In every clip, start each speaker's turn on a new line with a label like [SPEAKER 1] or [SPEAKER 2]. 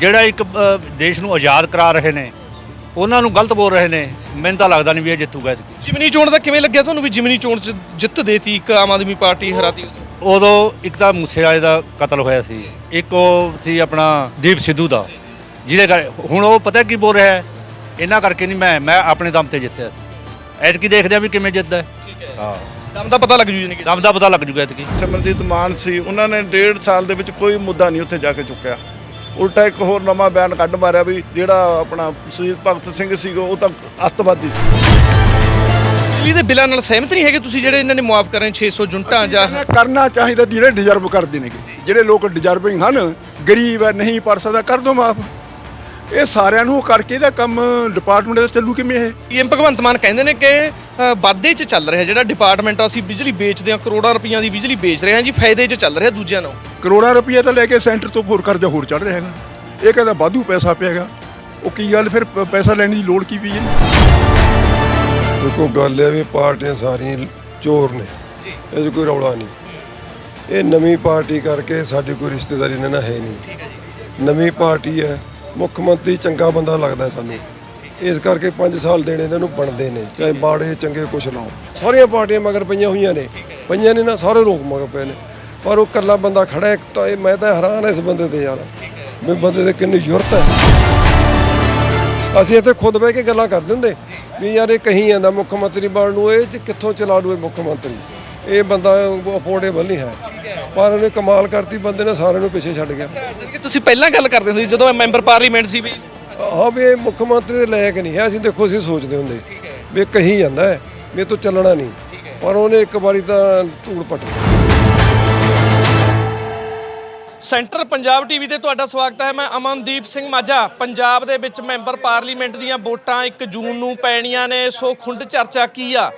[SPEAKER 1] ਜਿਹੜਾ ਇੱਕ ਦੇਸ਼ ਨੂੰ ਆਜ਼ਾਦ ਕਰਾ ਰਹੇ ਨੇ ਉਹਨਾਂ ਨੂੰ ਗਲਤ ਬੋਲ ਰਹੇ ਨੇ ਮੈਨੂੰ ਤਾਂ ਲੱਗਦਾ ਨਹੀਂ ਵੀ ਇਹ ਜਿੱਤੂਗਾ ਐਤਕੀ।
[SPEAKER 2] ਜਿਮਨੀ ਚੋਣ ਦਾ ਕਿਵੇਂ ਲੱਗਿਆ ਤੁਹਾਨੂੰ ਵੀ ਜਿਮਨੀ ਚੋਣ 'ਚ ਜਿੱਤ ਦੇਤੀ ਇੱਕ ਆਮ ਆਦਮੀ ਪਾਰਟੀ ਹਰਾਤੀ ਉਦੋਂ?
[SPEAKER 1] ਇੱਕ ਤਾਂ ਮੂਸੇ ਵਾਲੇ ਦਾ ਕਤਲ ਹੋਇਆ ਸੀ ਇੱਕ ਉਹ ਸੀ ਆਪਣਾ ਦੀਪ ਸਿੱਧੂ ਦਾ ਜਿਹਦੇ ਕਰ ਹੁਣ ਉਹ ਪਤਾ ਕੀ ਬੋਲ ਰਿਹਾ ਹੈ? ਇਹਨਾਂ ਕਰਕੇ ਨਹੀਂ ਮੈਂ ਮੈਂ ਆਪਣੇ ਦਮ ਤੇ ਜਿੱਤਿਆ ਐਤਕੀ ਦੇਖਦੇ ਆ ਵੀ ਕਿਵੇਂ ਜਿੱਤਦਾ ਹੈ। ਹਾਂ।
[SPEAKER 2] ਦਮ ਦਾ ਪਤਾ ਲੱਗ ਜੂ ਜਾਨੀ ਕਿ।
[SPEAKER 1] ਦਮ ਦਾ ਪਤਾ ਲੱਗ ਜੂਗਾ ਐਤਕੀ।
[SPEAKER 3] ਸਿਮਰਜੀਤ ਮਾਨ ਸੀ ਉਹਨਾਂ ਨੇ ਡੇਢ ਸਾਲ ਦੇ ਵਿੱਚ ਕੋਈ ਮੁੱਦਾ ਨਹੀਂ ਉੱਥੇ ਜਾ ਕੇ ਚੁੱਕਿਆ। ਉਲਟਾ ਇੱਕ ਹੋਰ ਨਵਾਂ ਬਿਆਨ ਕੱਢ ਮਾਰਿਆ ਵੀ ਜਿਹੜਾ ਆਪਣਾ ਸ਼ਹੀਦ ਭਗਤ ਸਿੰਘ ਸੀਗਾ ਉਹ ਤਾਂ ਅੱਤਵਾਦੀ ਸੀ।
[SPEAKER 2] ਬਿਜਲੀ ਦੇ ਬਿੱਲਾਂ ਨਾਲ ਸਹਿਮਤ ਨਹੀਂ ਹੈਗੇ ਤੁਸੀਂ ਜਿਹੜੇ ਇਹਨਾਂ ਨੇ ਮੁਆਫ ਕਰ ਰਹੇ 600 ਜੁਨਟਾਂ ਜਾਂ
[SPEAKER 4] ਕਰਨਾ ਚਾਹੀਦਾ ਜਿਹੜੇ ਡਿਜ਼ਰਵ ਕਰਦੇ ਨੇ। ਜਿਹੜੇ ਲੋਕ ਡਿਜ਼ਰਵਿੰਗ ਹਨ ਗਰੀਬ ਹੈ ਨਹੀਂ ਪਰ ਸਕਦਾ ਕਰ ਦੋ ਮਾਫ ਇਹ ਸਾਰਿਆਂ ਨੂੰ ਕਰਕੇ ਇਹਦਾ ਕੰਮ ਡਿਪਾਰਟਮੈਂਟ ਦਾ ਚੱਲੂ ਕਿਵੇਂ ਇਹ?
[SPEAKER 2] ਪੀਐਮ ਭਗਵੰਤ ਮਾਨ ਕਹਿੰਦੇ ਨੇ ਕਿ ਵਾਧੇ 'ਚ ਚੱਲ ਰਿਹਾ ਜਿਹੜਾ ਡਿਪਾਰਟਮੈਂਟ ਅਸੀਂ ਬਿਜਲੀ ਵੇਚਦੇ ਹਾਂ ਕਰੋੜਾਂ ਰੁਪਈਆਂ ਦੀ ਬਿਜਲੀ ਵੇਚ ਰਹੇ ਹਾਂ ਜੀ ਫਾਇਦੇ 'ਚ ਚੱਲ ਰਿਹਾ ਦੂਜਿਆਂ ਨੂੰ
[SPEAKER 4] ਕਰੋੜਾਂ ਰੁਪਏ ਤਾਂ ਲੈ ਕੇ ਸੈਂਟਰ ਤੋਂ ਹੋਰ ਕਰਜ਼ਾ ਹੋਰ ਚੜ ਰਿਹਾ ਹੈਗਾ। ਇਹ ਕਹਿੰਦਾ ਵਾਧੂ ਪੈਸਾ ਪਿਆਗਾ ਉਹ ਕੀ ਗੱਲ ਫਿਰ ਪ- ਪੈਸਾ ਲੈਣ ਦੀ ਲੋੜ ਕੀ ਪਈ ਹੈ?
[SPEAKER 5] ਦੇਖੋ ਗੱਲ ਇਹ ਵੀ ਪਾਰਟੀਆਂ ਸਾਰੀਆਂ ਚੋਰ ਨੇ। ਜੀ। ਇਹ 'ਚ ਕੋਈ ਰੌਲਾ ਨਹੀਂ। ਇਹ ਨਵੀਂ ਪਾਰਟੀ ਕਰਕੇ ਸਾਡੀ ਕੋਈ ਰਿਸ਼ਤੇਦਾਰੀ ਇਹਨਾਂ ਨਾਲ ਹੈ ਨਹੀਂ। ਹੈ ਨਵੀਂ ਪਾਰਟੀ ਹੈ। ਮੁੱਖ ਮੰਤਰੀ ਚੰਗਾ ਬੰਦਾ ਲੱਗਦਾ ਸਾਨੂੰ। ਇਸ ਕਰਕੇ 5 ਸਾਲ ਦੇਣੇ ਇਹਨਾਂ ਨੂੰ ਬਣਦੇ ਨੇ। ਚਾਹੇ ਬਾੜੇ ਚੰਗੇ ਕੁਛ ਲਾਓ। ਸਾਰੀਆਂ ਪਾਰਟੀਆਂ ਮਗਰ ਪਈਆਂ ਹੋਈਆਂ ਨੇ। ਪਈਆਂ ਨੇ ਨਾ ਸਾਰੇ ਲੋਕ ਮਗਰ ਪਏ ਨੇ। ਪਰ ਉਹ ਇਕੱਲਾ ਬੰਦਾ ਖੜਾ ਹੈ, ਇੱਕ ਤਾਂ ਇਹ ਮੈਂ ਤਾਂ ਹੈਰਾਨ ਇਸ ਬੰਦੇ ਤੇ ਯਾਰ। ਵੀ ਬੰਦੇ ਦੇ ਕਿੰਨੀ ਜ਼ਰੂਰਤ ਹੈ। ਅਸੀਂ ਇੱਥੇ ਖੁਦ ਬਹਿ ਕੇ ਗੱਲਾਂ ਕਰਦੇ ਹੁੰਦੇ ਵੀ ਯਾਰ ਇਹ ਕਹੀ ਜਾਂਦਾ ਮੁੱਖ ਮੰਤਰੀ ਬਣਨ ਨੂੰ ਇਹ ਕਿੱਥੋਂ ਚਲਾ ਲੂ ਇਹ ਮੁੱਖ ਮੰਤਰੀ? ਇਹ ਬੰਦਾ ਅਫੋਰਡੇਬਲ ਨਹੀਂ ਹੈ। ਪਰ ਉਹਨੇ ਕਮਾਲ ਕਰਤੀ ਬੰਦੇ ਨੇ ਸਾਰਿਆਂ ਨੂੰ ਪਿੱਛੇ ਛੱਡ ਗਿਆ।
[SPEAKER 2] ਤੁਸੀਂ ਪਹਿਲਾਂ ਗੱਲ ਕਰਦੇ ਹੁੰਦੇ ਸੀ ਜਦੋਂ ਮੈਂਬਰ ਪਾਰਲੀਮੈਂਟ ਸੀ ਵੀ
[SPEAKER 5] ਹਾਂ ਵੀ ਇਹ ਮੁੱਖ ਮੰਤਰੀ ਦੇ ਲਾਇਕ ਨਹੀਂ ਹੈ ਅਸੀਂ ਦੇਖੋ ਅਸੀਂ ਸੋਚਦੇ ਹੁੰਦੇ। ਵੀ ਕਹੀ ਜਾਂਦਾ ਹੈ ਵੀ ਇਹ ਤੋਂ ਚੱਲਣਾ ਨਹੀਂ। ਪਰ ਉਹਨੇ ਇੱਕ ਵਾਰੀ ਤਾਂ ਧੂੜ ਪੱਟ
[SPEAKER 2] ਸੈਂਟਰ ਪੰਜਾਬ ਟੀਵੀ ਤੇ ਤੁਹਾਡਾ ਸਵਾਗਤ ਹੈ। ਮੈਂ ਅਮਨਦੀਪ ਸਿੰਘ ਮਾਝਾ, ਪੰਜਾਬ ਦੇ ਵਿੱਚ ਮੈਂਬਰ ਪਾਰਲੀਮੈਂਟ ਦੀਆਂ ਵੋਟਾਂ 1 ਜੂਨ ਨੂੰ ਪੈਣੀਆਂ ਨੇ। ਸੋ ਖੁੰਡ ਚਰਚਾ ਕੀ ਆ?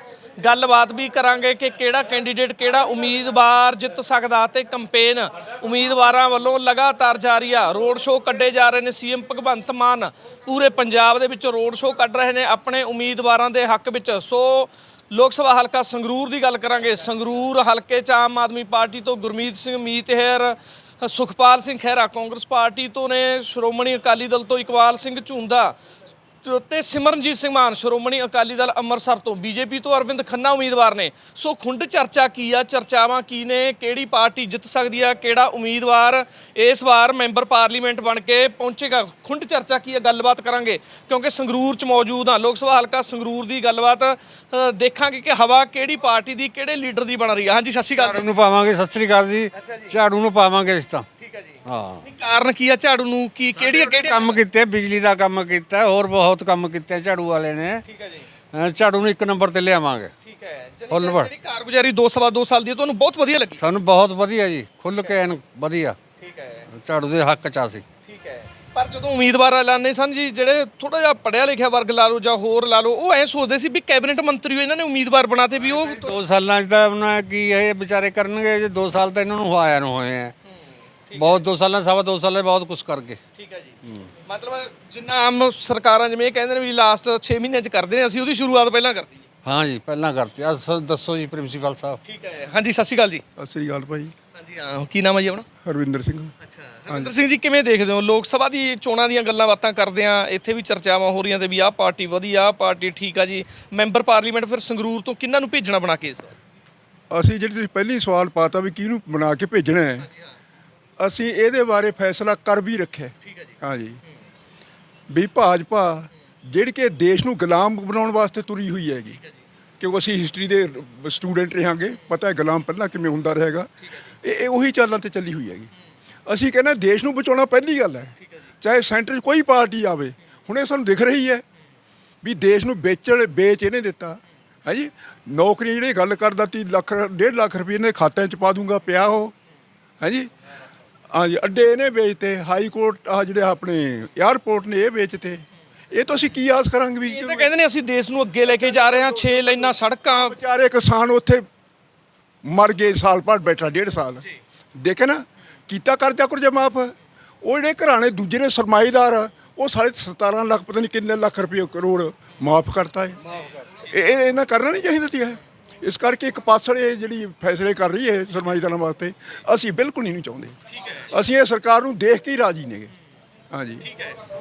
[SPEAKER 2] ਗੱਲਬਾਤ ਵੀ ਕਰਾਂਗੇ ਕਿ ਕਿਹੜਾ ਕੈਂਡੀਡੇਟ ਕਿਹੜਾ ਉਮੀਦਵਾਰ ਜਿੱਤ ਸਕਦਾ ਤੇ ਕੈਂਪੇਨ ਉਮੀਦਵਾਰਾਂ ਵੱਲੋਂ ਲਗਾਤਾਰ ਜਾਰੀ ਆ। ਰੋਡ ਸ਼ੋਅ ਕੱਢੇ ਜਾ ਰਹੇ ਨੇ ਸੀਐਮ ਭਗਵੰਤ ਮਾਨ। ਪੂਰੇ ਪੰਜਾਬ ਦੇ ਵਿੱਚ ਰੋਡ ਸ਼ੋਅ ਕੱਢ ਰਹੇ ਨੇ ਆਪਣੇ ਉਮੀਦਵਾਰਾਂ ਦੇ ਹੱਕ ਵਿੱਚ। ਸੋ ਲੋਕ ਸਭਾ ਹਲਕਾ ਸੰਗਰੂਰ ਦੀ ਗੱਲ ਕਰਾਂਗੇ। ਸੰਗਰੂਰ ਹਲਕੇ ਚ ਆਮ ਆਦਮੀ ਪਾਰਟੀ ਤੋਂ ਗੁਰਮੀਤ ਸਿੰਘ ਮੀਤਹਿਰ ਸੁਖਪਾਲ ਸਿੰਘ ਖਹਿਰਾ ਕਾਂਗਰਸ ਪਾਰਟੀ ਤੋਂ ਨੇ ਸ਼੍ਰੋਮਣੀ ਅਕਾਲੀ ਦਲ ਤੋਂ ਇਕਬਾਲ ਸਿੰਘ ਝੁੰਦਾ ਤੇ ਸਿਮਰਨਜੀਤ ਸਿੰਘ ਮਾਨ ਸ਼੍ਰੋਮਣੀ ਅਕਾਲੀ ਦਲ ਅੰਮ੍ਰਿਤਸਰ ਤੋਂ ਬੀਜੇਪੀ ਤੋਂ ਅਰਵਿੰਦ ਖੰਨਾ ਉਮੀਦਵਾਰ ਨੇ। ਸੋ ਖੁੰਡ ਚਰਚਾ ਕੀ ਆ? ਚਰਚਾਵਾਂ ਕੀ ਨੇ? ਕਿਹੜੀ ਪਾਰਟੀ ਜਿੱਤ ਸਕਦੀ ਆ? ਕਿਹੜਾ ਉਮੀਦਵਾਰ ਇਸ ਵਾਰ ਮੈਂਬਰ ਪਾਰਲੀਮੈਂਟ ਬਣ ਕੇ ਪਹੁੰਚੇਗਾ? ਖੁੰਡ ਚਰਚਾ ਕੀ ਆ? ਗੱਲਬਾਤ ਕਰਾਂਗੇ ਕਿਉਂਕਿ ਸੰਗਰੂਰ ਚ ਮੌਜੂਦ ਆ। ਲੋਕ ਸਭਾ ਹਲਕਾ ਸੰਗਰੂਰ ਦੀ ਗੱਲਬਾਤ ਦੇਖਾਂਗੇ ਕਿ ਹਵਾ ਕਿਹੜੀ ਪਾਰਟੀ ਦੀ ਕਿਹੜੇ ਲੀਡਰ ਦੀ ਬਣ ਰਹੀ ਆ। ਹਾਂਜੀ ਸਤਿ ਸ਼੍ਰੀ ਅਕਾਲ
[SPEAKER 6] ਝਾੜੂ ਨੂੰ ਪਾਵਾਂਗੇ ਸਤਿ ਸ੍ਰੀ ਅਕਾਲ ਜੀ। ਝਾੜੂ ਨੂੰ ਪਾਵਾਂਗੇ ਇਸ ਤਾਂ
[SPEAKER 2] ਠੀਕ ਹੈ ਜੀ।
[SPEAKER 6] ਹਾਂ।
[SPEAKER 2] ਕਾਰਨ ਕੀ ਆ ਝਾੜੂ ਨੂੰ? ਕੀ ਕਿਹੜੀ ਕਿਹੜੀ
[SPEAKER 6] ਕੰਮ ਕੀਤੇ ਬਿਜਲੀ ਦਾ ਕੰਮ ਕੀਤਾ ਹੋਰ ਬਹੁਤ ਕੰਮ ਕੀਤੇ ਝਾੜੂ ਵਾਲੇ ਨੇ।
[SPEAKER 2] ਠੀਕ ਹੈ ਜੀ।
[SPEAKER 6] ਝਾੜੂ ਨੂੰ ਇੱਕ ਨੰਬਰ ਤੇ ਲਿਆਵਾਂਗੇ।
[SPEAKER 2] ਠੀਕ ਹੈ। ਜਿਹੜੀ ਕਾਰਗੁਜ਼ਾਰੀ 2 ਸਵਾ 2 ਸਾਲ ਦੀ ਹੈ, ਤੁਹਾਨੂੰ ਬਹੁਤ ਵਧੀਆ ਲੱਗੀ।
[SPEAKER 6] ਸਾਨੂੰ ਬਹੁਤ ਵਧੀਆ ਜੀ ਖੁੱਲ ਕੇ ਐਨ ਵਧੀਆ।
[SPEAKER 2] ਠੀਕ ਹੈ।
[SPEAKER 6] ਝਾੜੂ ਦੇ ਹੱਕ ਚ
[SPEAKER 2] ਠੀਕ ਹੈ। ਪਰ ਜਦੋਂ ਉਮੀਦਵਾਰ ਐਲਾਨੇ ਸਨ ਜੀ ਜਿਹੜੇ ਥੋੜਾ ਜਿਹਾ ਪੜਿਆ ਲਿਖਿਆ ਵਰਗ ਲਾ ਲਓ ਜਾਂ ਹੋਰ ਲਾ ਲਓ ਉਹ ਐ ਸੋਚਦੇ ਸੀ ਵੀ ਕੈਬਨਿਟ ਮੰਤਰੀ ਇਹਨਾਂ ਨੇ ਉਮੀਦਵਾਰ ਬਣਾਤੇ ਵੀ ਉਹ
[SPEAKER 6] ਦੋ ਸਾਲਾਂ ਚ ਤਾਂ ਉਹਨਾਂ ਕੀ ਇਹ ਵਿਚਾਰੇ ਕਰਨਗੇ ਜੇ ਦੋ ਸਾਲ ਤਾਂ ਇਹਨਾਂ ਨੂੰ ਆਇਆ ਨੂੰ ਹੋਏ ਆ ਬਹੁਤ ਦੋ ਸਾਲਾਂ ਸਵਾ ਦੋ ਸਾਲਾਂ 'ਚ ਬਹੁਤ ਕੁਝ ਕਰ ਗਏ।
[SPEAKER 2] ਠੀਕ ਹੈ ਜੀ। ਮਤਲਬ ਜਿੰਨਾ ਆਮ ਸਰਕਾਰਾਂ ਜਿਵੇਂ ਇਹ ਕਹਿੰਦੇ ਨੇ ਵੀ ਲਾਸਟ 6 ਮਹੀਨਿਆਂ ਚ ਕਰਦੇ ਨੇ ਅਸੀਂ ਉਹਦੀ ਸ਼ੁਰੂਆਤ ਪਹਿਲਾਂ ਕਰਤੀ ਜੀ।
[SPEAKER 6] ਹਾਂ ਜੀ ਪਹਿਲਾਂ ਕਰਤੇ। ਆ ਦੱਸੋ ਜੀ ਪ੍ਰਿੰਸੀਪਲ ਸਾਹਿਬ।
[SPEAKER 2] ਠੀਕ ਹੈ। ਹਾਂਜੀ ਸਤਿ ਸ਼੍ਰੀ ਅਕਾਲ ਜੀ।
[SPEAKER 4] ਸਤਿ ਸ੍ਰੀ ਅਕਾਲ ਭਾਈ।
[SPEAKER 2] ਹਾਂਜੀ ਹਾਂ ਕੀ ਨਾਮ ਹੈ ਜੀ ਆਪਣਾ?
[SPEAKER 4] ਹਰਵਿੰਦਰ ਸਿੰਘ।
[SPEAKER 2] ਅੱਛਾ ਹਰਵਿੰਦਰ ਸਿੰਘ ਜੀ ਕਿਵੇਂ ਦੇਖਦੇ ਹੋ? ਲੋਕ ਸਭਾ ਦੀ ਚੋਣਾਂ ਦੀਆਂ ਗੱਲਾਂ ਬਾਤਾਂ ਕਰਦੇ ਆ ਇੱਥੇ ਵੀ ਚਰਚਾਵਾਂ ਹੋ ਰਹੀਆਂ ਤੇ ਵੀ ਆਹ ਪਾਰਟੀ ਵਧੀਆ ਆਹ ਪਾਰਟੀ ਠੀਕ ਆ ਜੀ। ਮੈਂਬਰ ਪਾਰਲੀਮੈਂਟ ਫਿਰ ਸੰਗਰੂਰ ਤੋਂ ਕਿਹਨਾਂ ਨੂੰ ਭੇਜਣਾ ਬਣਾ ਕੇ ਇਸ ਵਾਰ?
[SPEAKER 4] ਅਸੀਂ ਜਿਹੜੀ ਤੁਸੀਂ ਪਹਿਲੀ ਸਵਾਲ ਪਾਤਾ ਵੀ ਕਿਹਨੂੰ ਬਣਾ ਕੇ ਭੇਜਣਾ ਹੈ ਅਸੀਂ ਇਹਦੇ ਬਾਰੇ ਫੈਸਲਾ ਕਰ ਵੀ ਰੱਖਿਆ।
[SPEAKER 2] ਠੀਕ ਹੈ ਜੀ।
[SPEAKER 4] ਹਾਂਜੀ। ਵੀ ਭਾਜਪਾ ਜਿਹੜੀ ਕਿ ਦੇਸ਼ ਨੂੰ ਗੁਲਾਮ ਬਣਾਉਣ ਵਾਸਤੇ ਤੁਰੀ ਹੋਈ ਹੈਗੀ। ਕਿਉਂਕਿ ਅਸੀਂ ਹਿਸਟਰੀ ਦੇ ਸਟੂਡੈਂਟ ਰਹਾਂਗੇ, ਪਤਾ ਹੈ ਗੁਲਾਮ ਪਹਿਲਾਂ ਕਿਵੇਂ ਹੁੰਦਾ ਰਹੇਗਾ। ਇਹ ਇਹ ਉਹੀ ਚਾਲਾਂ ਤੇ ਚੱਲੀ ਹੋਈ ਹੈਗੀ। ਅਸੀਂ ਕਹਿੰਦੇ ਦੇਸ਼ ਨੂੰ ਬਚਾਉਣਾ ਪਹਿਲੀ ਗੱਲ ਹੈ। ਚਾਹੇ ਸੈਂਟਰ 'ਚ ਕੋਈ ਪਾਰਟੀ ਆਵੇ, ਹੁਣ ਇਹ ਸਾਨੂੰ ਦਿਖ ਰਹੀ ਹੈ ਵੀ ਦੇਸ਼ ਨੂੰ ਵੇਚਣ, ਵੇਚ ਇਹਨੇ ਦਿੱਤਾ। ਹੈ ਜੀ ਨੌਕਰੀ ਜਿਹੜੀ ਗੱਲ ਕਰਦਾ ਤੀ ਲੱਖ, ਡੇਢ ਲੱਖ ਰੁਪਏ ਇਹਨੇ ਖਾਤਿਆਂ 'ਚ ਪਾ ਦੂੰਗਾ, ਪਿਆ ਉਹ। ਹੈ ਜੀ ਹਾਂਜੀ ਅੱਡੇ ਇਹਨੇ ਵੇਚਤੇ ਹਾਈ ਕੋਰਟ ਆ ਜਿਹੜੇ ਆਪਣੇ 에ਅਰਪੋਰਟ ਨੇ ਇਹ ਵੇਚਤੇ। ਇਹ ਤਾਂ ਅਸੀਂ ਕੀ ਆਸ ਕਰਾਂਗੇ ਵੀ
[SPEAKER 2] ਇਹ ਤਾਂ ਕਹਿੰਦੇ ਨੇ ਅਸੀਂ ਦੇਸ਼ ਨੂੰ ਅੱਗੇ ਲੈ ਕੇ ਜਾ ਰਹੇ ਹਾਂ 6 ਲਾਈਨਾਂ ਸੜਕਾਂ।
[SPEAKER 4] ਵਿਚਾਰੇ ਕਿਸਾਨ ਉੱਥੇ ਮਰ ਗਏ ਸਾਲ ਭਰ ਬੈਠਾ ਡੇਢ ਸਾਲ। ਦੇਖੇ ਨਾ ਕੀਤਾ ਕਰਜ਼ਾ ਕੁਰਜ਼ਾ ਮਾਫ। ਉਹ ਜਿਹੜੇ ਘਰਾਣੇ ਦੂਜੇ ਨੇ ਸਰਮਾਏਦਾਰ ਉਹ ਸਾਰੇ 17 ਲੱਖ ਪਤਾ ਨਹੀਂ ਕਿੰਨੇ ਲੱਖ ਰੁਪਏ ਕਰੋੜ ਮਾਫ ਕਰਤਾ ਹੈ। ਇਹ ਇਹ ਇਹਨਾਂ ਕਰਨਾ ਨਹੀਂ ਚਾਹੀਦਾ ਸੀ ਇਹ। ਇਸ ਕਰਕੇ ਇੱਕ ਪਾਸੜ ਇਹ ਜਿਹੜੀ ਫੈਸਲੇ ਕਰ ਰਹੀ ਹੈ ਸਰਮਾਏਦਾਰਾਂ ਵਾਸਤੇ ਅਸੀਂ ਬਿਲਕੁਲ ਨਹੀਂ ਚਾਹੁੰਦੇ। ਅਸੀਂ ਇਹ ਸਰਕਾਰ ਨੂੰ ਦੇਖ ਕੇ ਹੀ ਰਾਜੀ ਨੇਗੇ। ਹਾਂਜੀ।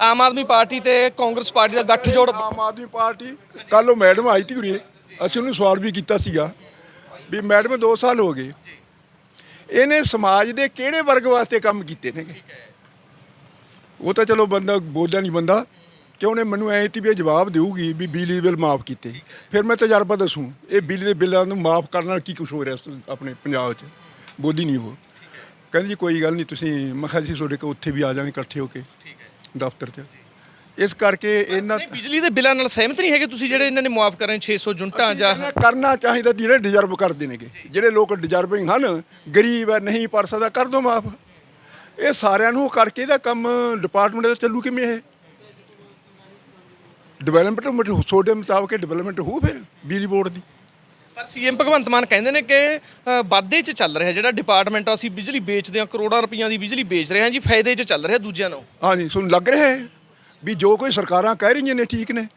[SPEAKER 2] ਆਮ ਆਦਮੀ ਪਾਰਟੀ ਤੇ ਕਾਂਗਰਸ ਪਾਰਟੀ ਦਾ ਗੱਠਜੋੜ
[SPEAKER 4] ਆਮ ਆਦਮੀ ਪਾਰਟੀ ਕੱਲ ਉਹ ਮੈਡਮ ਆਈ ਤੀ ਉਰੇ ਅਸੀਂ ਉਹਨੂੰ ਸਵਾਲ ਵੀ ਕੀਤਾ ਸੀਗਾ ਵੀ ਮੈਡਮ 2 ਸਾਲ ਹੋ ਗਏ ਇਹਨੇ ਸਮਾਜ ਦੇ ਕਿਹੜੇ ਵਰਗ ਵਾਸਤੇ ਕੰਮ ਕੀਤੇ ਨੇਗੇ? ਉਹ ਤਾਂ ਚਲੋ ਬੰਦਾ ਬੋਲਿਆ ਨਹੀਂ ਬੰਦਾ। ਕਿ ਉਹਨੇ ਮੈਨੂੰ ਐਂ ਤੀ ਵੀ ਇਹ ਜਵਾਬ ਦੇਊਗੀ ਵੀ ਬਿਜਲੀ ਦੇ ਬਿੱਲ ਮਾਫ ਕੀਤੇ। ਫਿਰ ਮੈਂ ਤਜਰਬਾ ਦੱਸੂ ਇਹ ਬਿਜਲੀ ਦੇ ਬਿੱਲਾਂ ਨੂੰ ਮਾਫ ਕਰਨ ਨਾਲ ਕੀ ਕੁਝ ਹੋ ਰਿਹਾ ਆਪਣੇ ਪੰਜਾਬ 'ਚ? ਬੋਲੀ ਨਹੀਂ ਉਹ। ਕਹਿੰਦੀ ਜੀ ਕੋਈ ਗੱਲ ਨਹੀਂ ਤੁਸੀਂ ਮੈਂ ਕਿਹਾ ਜੀ ਤੁਹਾਡੇ ਕੋਲ ਉੱਥੇ ਵੀ ਆ ਜਾਵਾਂਗੇ ਇਕੱਠੇ ਹੋ ਕੇ ਦਫ਼ਤਰ 'ਚ। ਇਸ ਕਰਕੇ ਇਹਨਾਂ
[SPEAKER 2] ਨਹੀਂ ਬਿਜਲੀ ਦੇ ਬਿੱਲਾਂ ਨਾਲ ਸਹਿਮਤ ਨਹੀਂ ਹੈਗੇ ਤੁਸੀਂ ਜਿਹੜੇ ਇਹਨਾਂ ਨੇ ਮੁਆਫ ਕਰ ਰਹੇ 600 ਯੂਨਿਟਾਂ ਜਾਂ
[SPEAKER 4] ਕਰਨਾ- ਕਰਨਾ ਚਾਹੀਦਾ ਜਿਹੜੇ ਡਿਜ਼ਰਵ ਕਰਦੇ ਨੇਗੇ। ਜਿਹੜੇ ਲੋਕ ਡਿਜ਼ਰਵਿੰਗ ਹਨ ਗਰੀਬ ਹੈ ਨਹੀਂ ਪਰ ਸਕਦਾ ਕਰ ਦੋ ਮਾਫ। ਇਹ ਸਾਰਿਆਂ ਨੂੰ ਕਰਕੇ ਇਹਦਾ ਕੰਮ ਡਿਪਾਰਟਮੈਂਟ ਦਾ ਚੱਲੂ ਕਿਵੇਂ ਇਹ? ਡਿਵੈਲਪਮੈਂਟ ਤੁਹਾਡੇ ਮੁਤਾਬਕ ਡਿਵੈਲਪਮੈਂਟ ਹੋਊ ਫਿਰ ਬਿਜਲੀ ਬੋਰਡ ਦੀ?
[SPEAKER 2] ਪਰ ਸੀਐਮ ਭਗਵੰਤ ਮਾਨ ਕਹਿੰਦੇ ਨੇ ਕਿ ਵਾਧੇ 'ਚ ਚੱਲ ਰਿਹਾ ਜਿਹੜਾ ਡਿਪਾਰਟਮੈਂਟ ਆ, ਅਸੀਂ ਬਿਜਲੀ ਵੇਚਦੇ ਹਾਂ ਕਰੋੜਾਂ ਰੁਪਈਆਂ ਦੀ ਬਿਜਲੀ ਵੇਚ ਰਹੇ ਹਾਂ ਜੀ ਫਾਇਦੇ 'ਚ ਚੱਲ ਰਿਹਾ ਦੂਜਿਆਂ ਨੂੰ।
[SPEAKER 4] ਹਾਂਜੀ ਤੁਹਾਨੂੰ ਲੱਗ ਰਿਹਾ ਹੈ ਵੀ ਜੋ ਕੋਈ ਸਰਕਾਰਾਂ ਕਹਿ ਰਹੀਆਂ ਨੇ ਠੀਕ ਨੇ।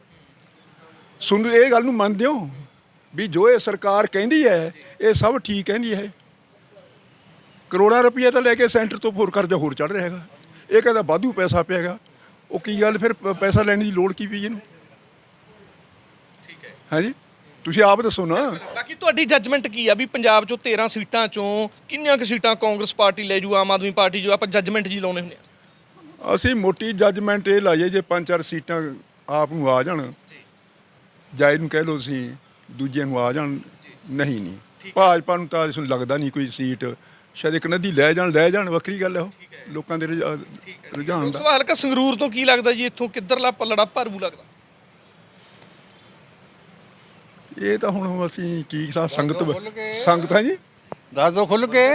[SPEAKER 4] ਸੁਣ ਇਹ ਗੱਲ ਨੂੰ ਮੰਨਦੇ ਹੋ ਵੀ ਜੋ ਇਹ ਸਰਕਾਰ ਕਹਿੰਦੀ ਹੈ ਇਹ ਸਭ ਠੀਕ ਕਹਿੰਦੀ ਹੈ। ਕਰੋੜਾਂ ਰੁਪਏ ਤਾਂ ਲੈ ਕੇ ਸੈਂਟਰ ਤੋਂ ਹੋਰ ਕਰਜ਼ਾ ਹੋਰ ਚੜ ਰਿਹਾ ਹੈਗਾ। ਇਹ ਕਹਿੰਦਾ ਵਾਧੂ ਪੈਸਾ ਪਿਆਗਾ ਉਹ ਕੀ ਗੱਲ ਫਿਰ ਪੈਸਾ ਲੈਣ ਦੀ ਲੋੜ ਕੀ ਪਈ ਇਹਨੂੰ? ਹਾਂਜੀ? ਤੁਸੀਂ ਆਪ ਦੱਸੋ ਨਾ।
[SPEAKER 2] ਬਾਕੀ ਤੁਹਾਡੀ ਜੱਜਮੈਂਟ ਕੀ ਆ ਵੀ ਪੰਜਾਬ 'ਚੋਂ 13 ਸੀਟਾਂ 'ਚੋਂ ਕਿੰਨੀਆਂ ਕੁ ਸੀਟਾਂ ਕਾਂਗਰਸ ਪਾਰਟੀ ਲੈ ਜੂ ਆਮ ਆਦਮੀ ਪਾਰਟੀ ਜੋ ਆਪਾਂ ਜੱਜਮੈਂਟ ਜੀ ਲਾਉਣੇ ਹੁੰਦੇ ਆ।
[SPEAKER 4] ਅਸੀਂ ਮੋਟੀ ਜੱਜਮੈਂਟ ਇਹ ਲਾਈਏ ਜੇ ਪੰਜ ਚਾਰ ਸੀਟਾਂ ਆਪ ਨੂੰ ਆ ਜਾਣ ਜਾਂ। ਇਹਨੂੰ ਕਹਿ ਲਓ ਤੁਸੀਂ ਦੂਜਿਆਂ ਨੂੰ ਆ ਜਾਣ ਨਹੀਂ ਨਹੀਂ ਭਾਜਪਾ ਨੂੰ ਤਾਂ ਇਸ ਨੂੰ ਲੱਗਦਾ ਨਹੀਂ ਕੋਈ ਸੀਟ। ਸ਼ਾਇਦ ਇੱਕ ਨਦੀ ਲੈ ਜਾਣ ਲੈ ਜਾਣ ਵੱਖਰੀ ਗੱਲ ਹੈ ਉਹ। ਲੋਕਾਂ ਦੇ ਰੁਝਾ- ਰੁਝਾਨ ਦਾ।
[SPEAKER 2] ਸਵਾਲ ਕਾ ਸੰਗਰੂਰ ਤੋਂ ਕੀ ਲੱਗਦਾ ਜੀ ਇੱਥੋਂ ਕਿੱਧਰਲਾ ਪੱਲੜਾ ਭਰੂ ਲੱਗਦਾ?
[SPEAKER 4] ਇਹ ਤਾਂ ਹੁਣ ਅਸੀਂ ਕੀ ਸਾ ਸੰਗਤ। ਸੰਗਤ ਹੈ ਜੀ?
[SPEAKER 6] ਦੱਸ ਦੋ ਖੁੱਲ ਕੇ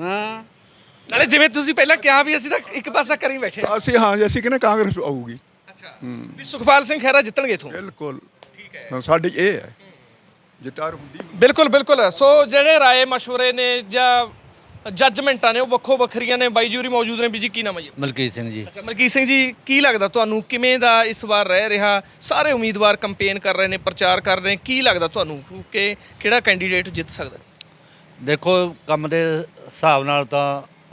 [SPEAKER 6] ਹਾਂ।
[SPEAKER 2] ਨਾਲੇ ਜਿਵੇਂ ਤੁਸੀਂ ਪਹਿਲਾਂ ਕਿਹਾ ਵੀ ਅਸੀਂ ਤਾਂ ਇੱਕ ਪਾਸਾ ਕਰੀ ਬੈਠੇ ਆ
[SPEAKER 4] ਅਸੀਂ ਹਾਂ ਜੀ ਅਸੀਂ ਕਹਿੰਦੇ ਕਾਂਗਰਸ ਆਊਗੀ।
[SPEAKER 2] ਅੱਛਾ। ਵੀ ਸੁਖਪਾਲ ਸਿੰਘ ਖਹਿਰਾ ਜਿੱਤਣਗੇ ਇਥੋਂ।
[SPEAKER 4] ਬਿਲਕੁਲ। ਠੀਕ ਹੈ। ਸਾਡੀ ਇਹ ਹੈ। ਜਿਤਾਰ ਹੁੰਦੀ
[SPEAKER 2] ਬਿਲਕੁਲ ਬਿਲਕੁਲ। ਸੋ ਜਿਹੜੇ ਰਾਏ ਮਸ਼ਵਰੇ ਨੇ ਜਾਂ ਜੱਜਮੈਂਟਾਂ ਨੇ ਉਹ ਵੱਖੋ ਵੱਖਰੀਆਂ ਨੇ। ਬਾਈ ਜੂਰੀ ਮੌਜੂਦ ਨੇ। ਵੀ ਜੀ ਕੀ ਨਾਮ ਹੈ ਜੀ?
[SPEAKER 1] ਮਲਕੀਤ ਸਿੰਘ ਜੀ।
[SPEAKER 2] ਅੱਛਾ ਮਲਕੀਤ ਸਿੰਘ ਜੀ ਕੀ ਲੱਗਦਾ ਤੁਹਾਨੂੰ ਕਿਵੇਂ ਦਾ ਇਸ ਵਾਰ ਰਹਿ ਰਿਹਾ? ਸਾਰੇ ਉਮੀਦਵਾਰ ਕੰਪੇਨ ਕਰ ਰਹੇ ਨੇ ਪ੍ਰਚਾਰ ਕਰ ਰਹੇ ਨੇ। ਕੀ ਲੱਗਦਾ ਤੁਹਾਨੂੰ ਕਿ ਕਿਹੜਾ ਕੈਂਡੀਡੇਟ ਜਿੱਤ ਸਕਦਾ?
[SPEAKER 1] ਦੇਖੋ ਕੰਮ ਦੇ ਹਿਸਾਬ ਨਾਲ ਤਾਂ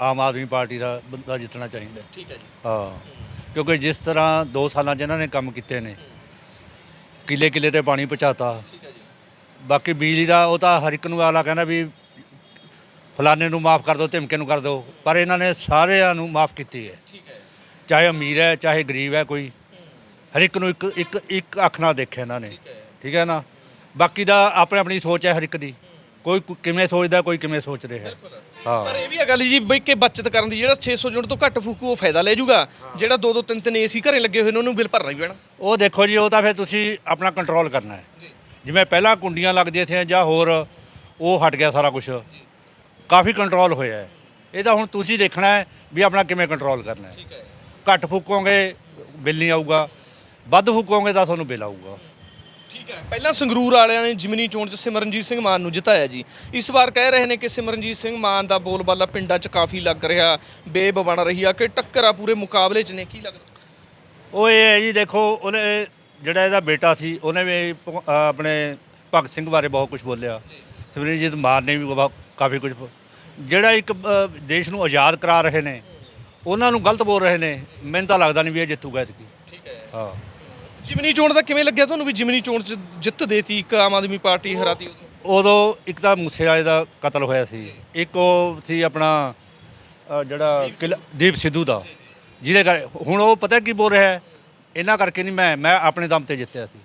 [SPEAKER 1] ਆਮ ਆਦਮੀ ਪਾਰਟੀ ਦਾ ਬੰਦਾ ਜਿੱਤਣਾ ਚਾਹੀਦਾ।
[SPEAKER 2] ਠੀਕ ਹੈ ਜੀ।
[SPEAKER 1] ਹਾਂ ਕਿਉਂਕਿ ਜਿਸ ਤਰ੍ਹਾਂ 2 ਸਾਲਾਂ 'ਚ ਇਹਨਾਂ ਨੇ ਕੰਮ ਕੀਤੇ ਨੇ ਕਿਲੇ ਕਿਲੇ ਤੇ ਪਾਣੀ ਪਹੁੰਚਾਤਾ। ਬਾਕੀ ਬਿਜਲੀ ਦਾ ਉਹ ਤਾਂ ਹਰ ਇੱਕ ਨੂੰ ਆਲਾ ਕਹਿੰਦਾ ਵੀ ਫਲਾਣੇ ਨੂੰ ਮਾਫ ਕਰ ਦਿਓ ਧਮਕੇ ਨੂੰ ਕਰ ਦਿਓ ਪਰ ਇਹਨਾਂ ਨੇ ਸਾਰਿਆਂ ਨੂੰ ਮਾਫ ਕੀਤੀ ਹੈ।
[SPEAKER 2] ਠੀਕ ਹੈ।
[SPEAKER 1] ਚਾਹੇ ਅਮੀਰ ਹੈ ਚਾਹੇ ਗਰੀਬ ਹੈ ਕੋਈ ਹਰ ਇੱਕ ਨੂੰ ਇੱਕ ਇੱਕ ਇੱਕ ਅੱਖ ਨਾਲ ਦੇਖਿਆ ਇਹਨਾਂ ਨੇ। ਠੀਕ ਹੈ। ਨਾ? ਬਾਕੀ ਦਾ ਆਪਣੀ ਆਪਣੀ ਸੋਚ ਹੈ ਹਰ ਇੱਕ ਦੀ। ਕੋਈ ਕੁ- ਕਿਵੇਂ ਸੋਚਦਾ ਕੋਈ ਕਿਵੇਂ ਸੋਚ ਰਿਹਾ। ਹੈ ਹਾਂ।
[SPEAKER 2] ਪਰ ਇਹ ਵੀ ਆ ਗੱਲ ਜੀ ਬਈ ਕਿ ਬੱਚਤ ਕਰਨ ਦੀ ਜਿਹੜਾ 600 ਯੂਨਿਟ ਤੋਂ ਘੱਟ ਫੂਕੂ ਉਹ ਫਾਇਦਾ ਲੈ ਜਾਊਗਾ ਜਿਹੜਾ ਦੋ ਦੋ ਤਿੰਨ ਤਿੰਨ ਏਸੀ ਘਰੇ ਲੱਗੇ ਹੋਏ ਨੇ ਉਹਨੂੰ ਬਿੱਲ ਭਰਨਾ ਹੀ ਪੈਣਾ।
[SPEAKER 1] ਉਹ ਦੇਖੋ ਜੀ ਉਹ ਤਾਂ ਫਿਰ ਤੁਸੀਂ ਆਪਣਾ ਕੰਟਰੋਲ ਕਰਨਾ ਹੈ। ਜਿਵੇਂ ਪਹਿਲਾਂ ਕੁੰਡੀਆਂ ਲੱਗਦੀਆਂ ਸੀ ਜਾਂ ਹੋਰ ਉਹ ਹਟ ਗਿਆ ਸਾਰਾ ਕੁਝ ਕਾਫੀ ਕੰਟਰੋਲ ਹੋਇਆ ਹੈ। ਇਹ ਤਾਂ ਹੁਣ ਤੁਸੀਂ ਦੇਖਣਾ ਹੈ ਵੀ ਆਪਣਾ ਕਿਵੇਂ ਕੰਟਰੋਲ ਕਰਨਾ ਹੈ। ਘੱਟ ਫੂਕੋਗੇ ਬਿੱਲ ਨਹੀਂ ਆਊਗਾ। ਵੱਧ ਫੂਕੋਗੇ ਤਾਂ ਤੁਹਾਨੂੰ ਬਿੱਲ ਆਊਗਾ।
[SPEAKER 2] ਠੀਕ ਹੈ। ਪਹਿਲਾਂ ਸੰਗਰੂਰ ਵਾਲਿਆਂ ਨੇ ਜਿਮਨੀ ਚੋਣ 'ਚ ਸਿਮਰਨਜੀਤ ਸਿੰਘ ਮਾਨ ਨੂੰ ਜਿਤਾਇਆ ਜੀ। ਇਸ ਵਾਰ ਕਹਿ ਰਹੇ ਨੇ ਕਿ ਸਿਮਰਨਜੀਤ ਸਿੰਘ ਮਾਨ ਦਾ ਬੋਲਬਾਲਾ ਪਿੰਡਾਂ 'ਚ ਕਾਫੀ ਲੱਗ ਰਿਹਾ ਬੇਬ ਬਣ ਰਹੀ ਆ। ਕਿ ਟੱਕਰ ਆ ਪੂਰੇ ਮੁਕਾਬਲੇ 'ਚ ਨੇ ਕੀ ਲੱਗਦਾ?
[SPEAKER 1] ਉਹ ਇਹ ਹੈ ਜੀ ਦੇਖੋ ਉਹਨੇ ਜਿਹੜਾ ਇਹਦਾ ਬੇਟਾ ਸੀ ਉਹਨੇ ਵੀ ਭਗ- ਆਪਣੇ ਭਗਤ ਸਿੰਘ ਬਾਰੇ ਬਹੁਤ ਕੁਝ ਬੋਲਿਆ। ਸਿਮਰਨਜੀਤ ਮਾਨ ਨੇ ਵੀ ਬਹੁਤ- ਕਾਫੀ ਕੁਝ ਜਿਹੜਾ ਇੱਕ ਦੇਸ਼ ਨੂੰ ਆਜ਼ਾਦ ਕਰਾ ਰਹੇ ਨੇ ਉਹਨਾਂ ਨੂੰ ਗਲਤ ਬੋਲ ਰਹੇ ਨੇ ਮੈਨੂੰ ਤਾਂ ਲੱਗਦਾ ਨਹੀਂ ਵੀ ਇਹ ਜਿੱਤੂਗਾ ਇਤਕੀ
[SPEAKER 2] ਠੀਕ ਹੈ।
[SPEAKER 1] ਹਾਂ।
[SPEAKER 2] ਜਿਮਨੀ ਚੋਣ ਦਾ ਕਿਵੇਂ ਲੱਗਿਆ ਤੁਹਾਨੂੰ ਵੀ ਜਿਮਨੀ ਚੋਣ 'ਚ ਜਿੱਤ ਦੇਤੀ ਇੱਕ ਆਮ ਆਦਮੀ ਪਾਰਟੀ ਹਰਾਤੀ ਉਦੋਂ
[SPEAKER 1] ਉਦੋਂ ਇੱਕ ਤਾਂ ਮੂਸੇ ਵਾਲੇ ਦਾ ਕਤਲ ਹੋਇਆ ਸੀ ਇੱਕ ਉਹ ਸੀ ਆਪਣਾ ਜਿਹੜਾ ਕਿਲ੍ਹਾ- ਦੀਪ ਸਿੱਧੂ ਦਾ। ਜਿਹਦੇ ਕਰ ਹੁਣ ਉਹ ਪਤਾ ਕੀ ਬੋਲ ਰਿਹਾ ਹੈ? ਇਹਨਾਂ ਕਰਕੇ ਨਹੀਂ ਮੈਂ ਮੈਂ ਆਪਣੇ ਦਮ ਤੇ ਜਿੱਤਿਆ ਸੀ।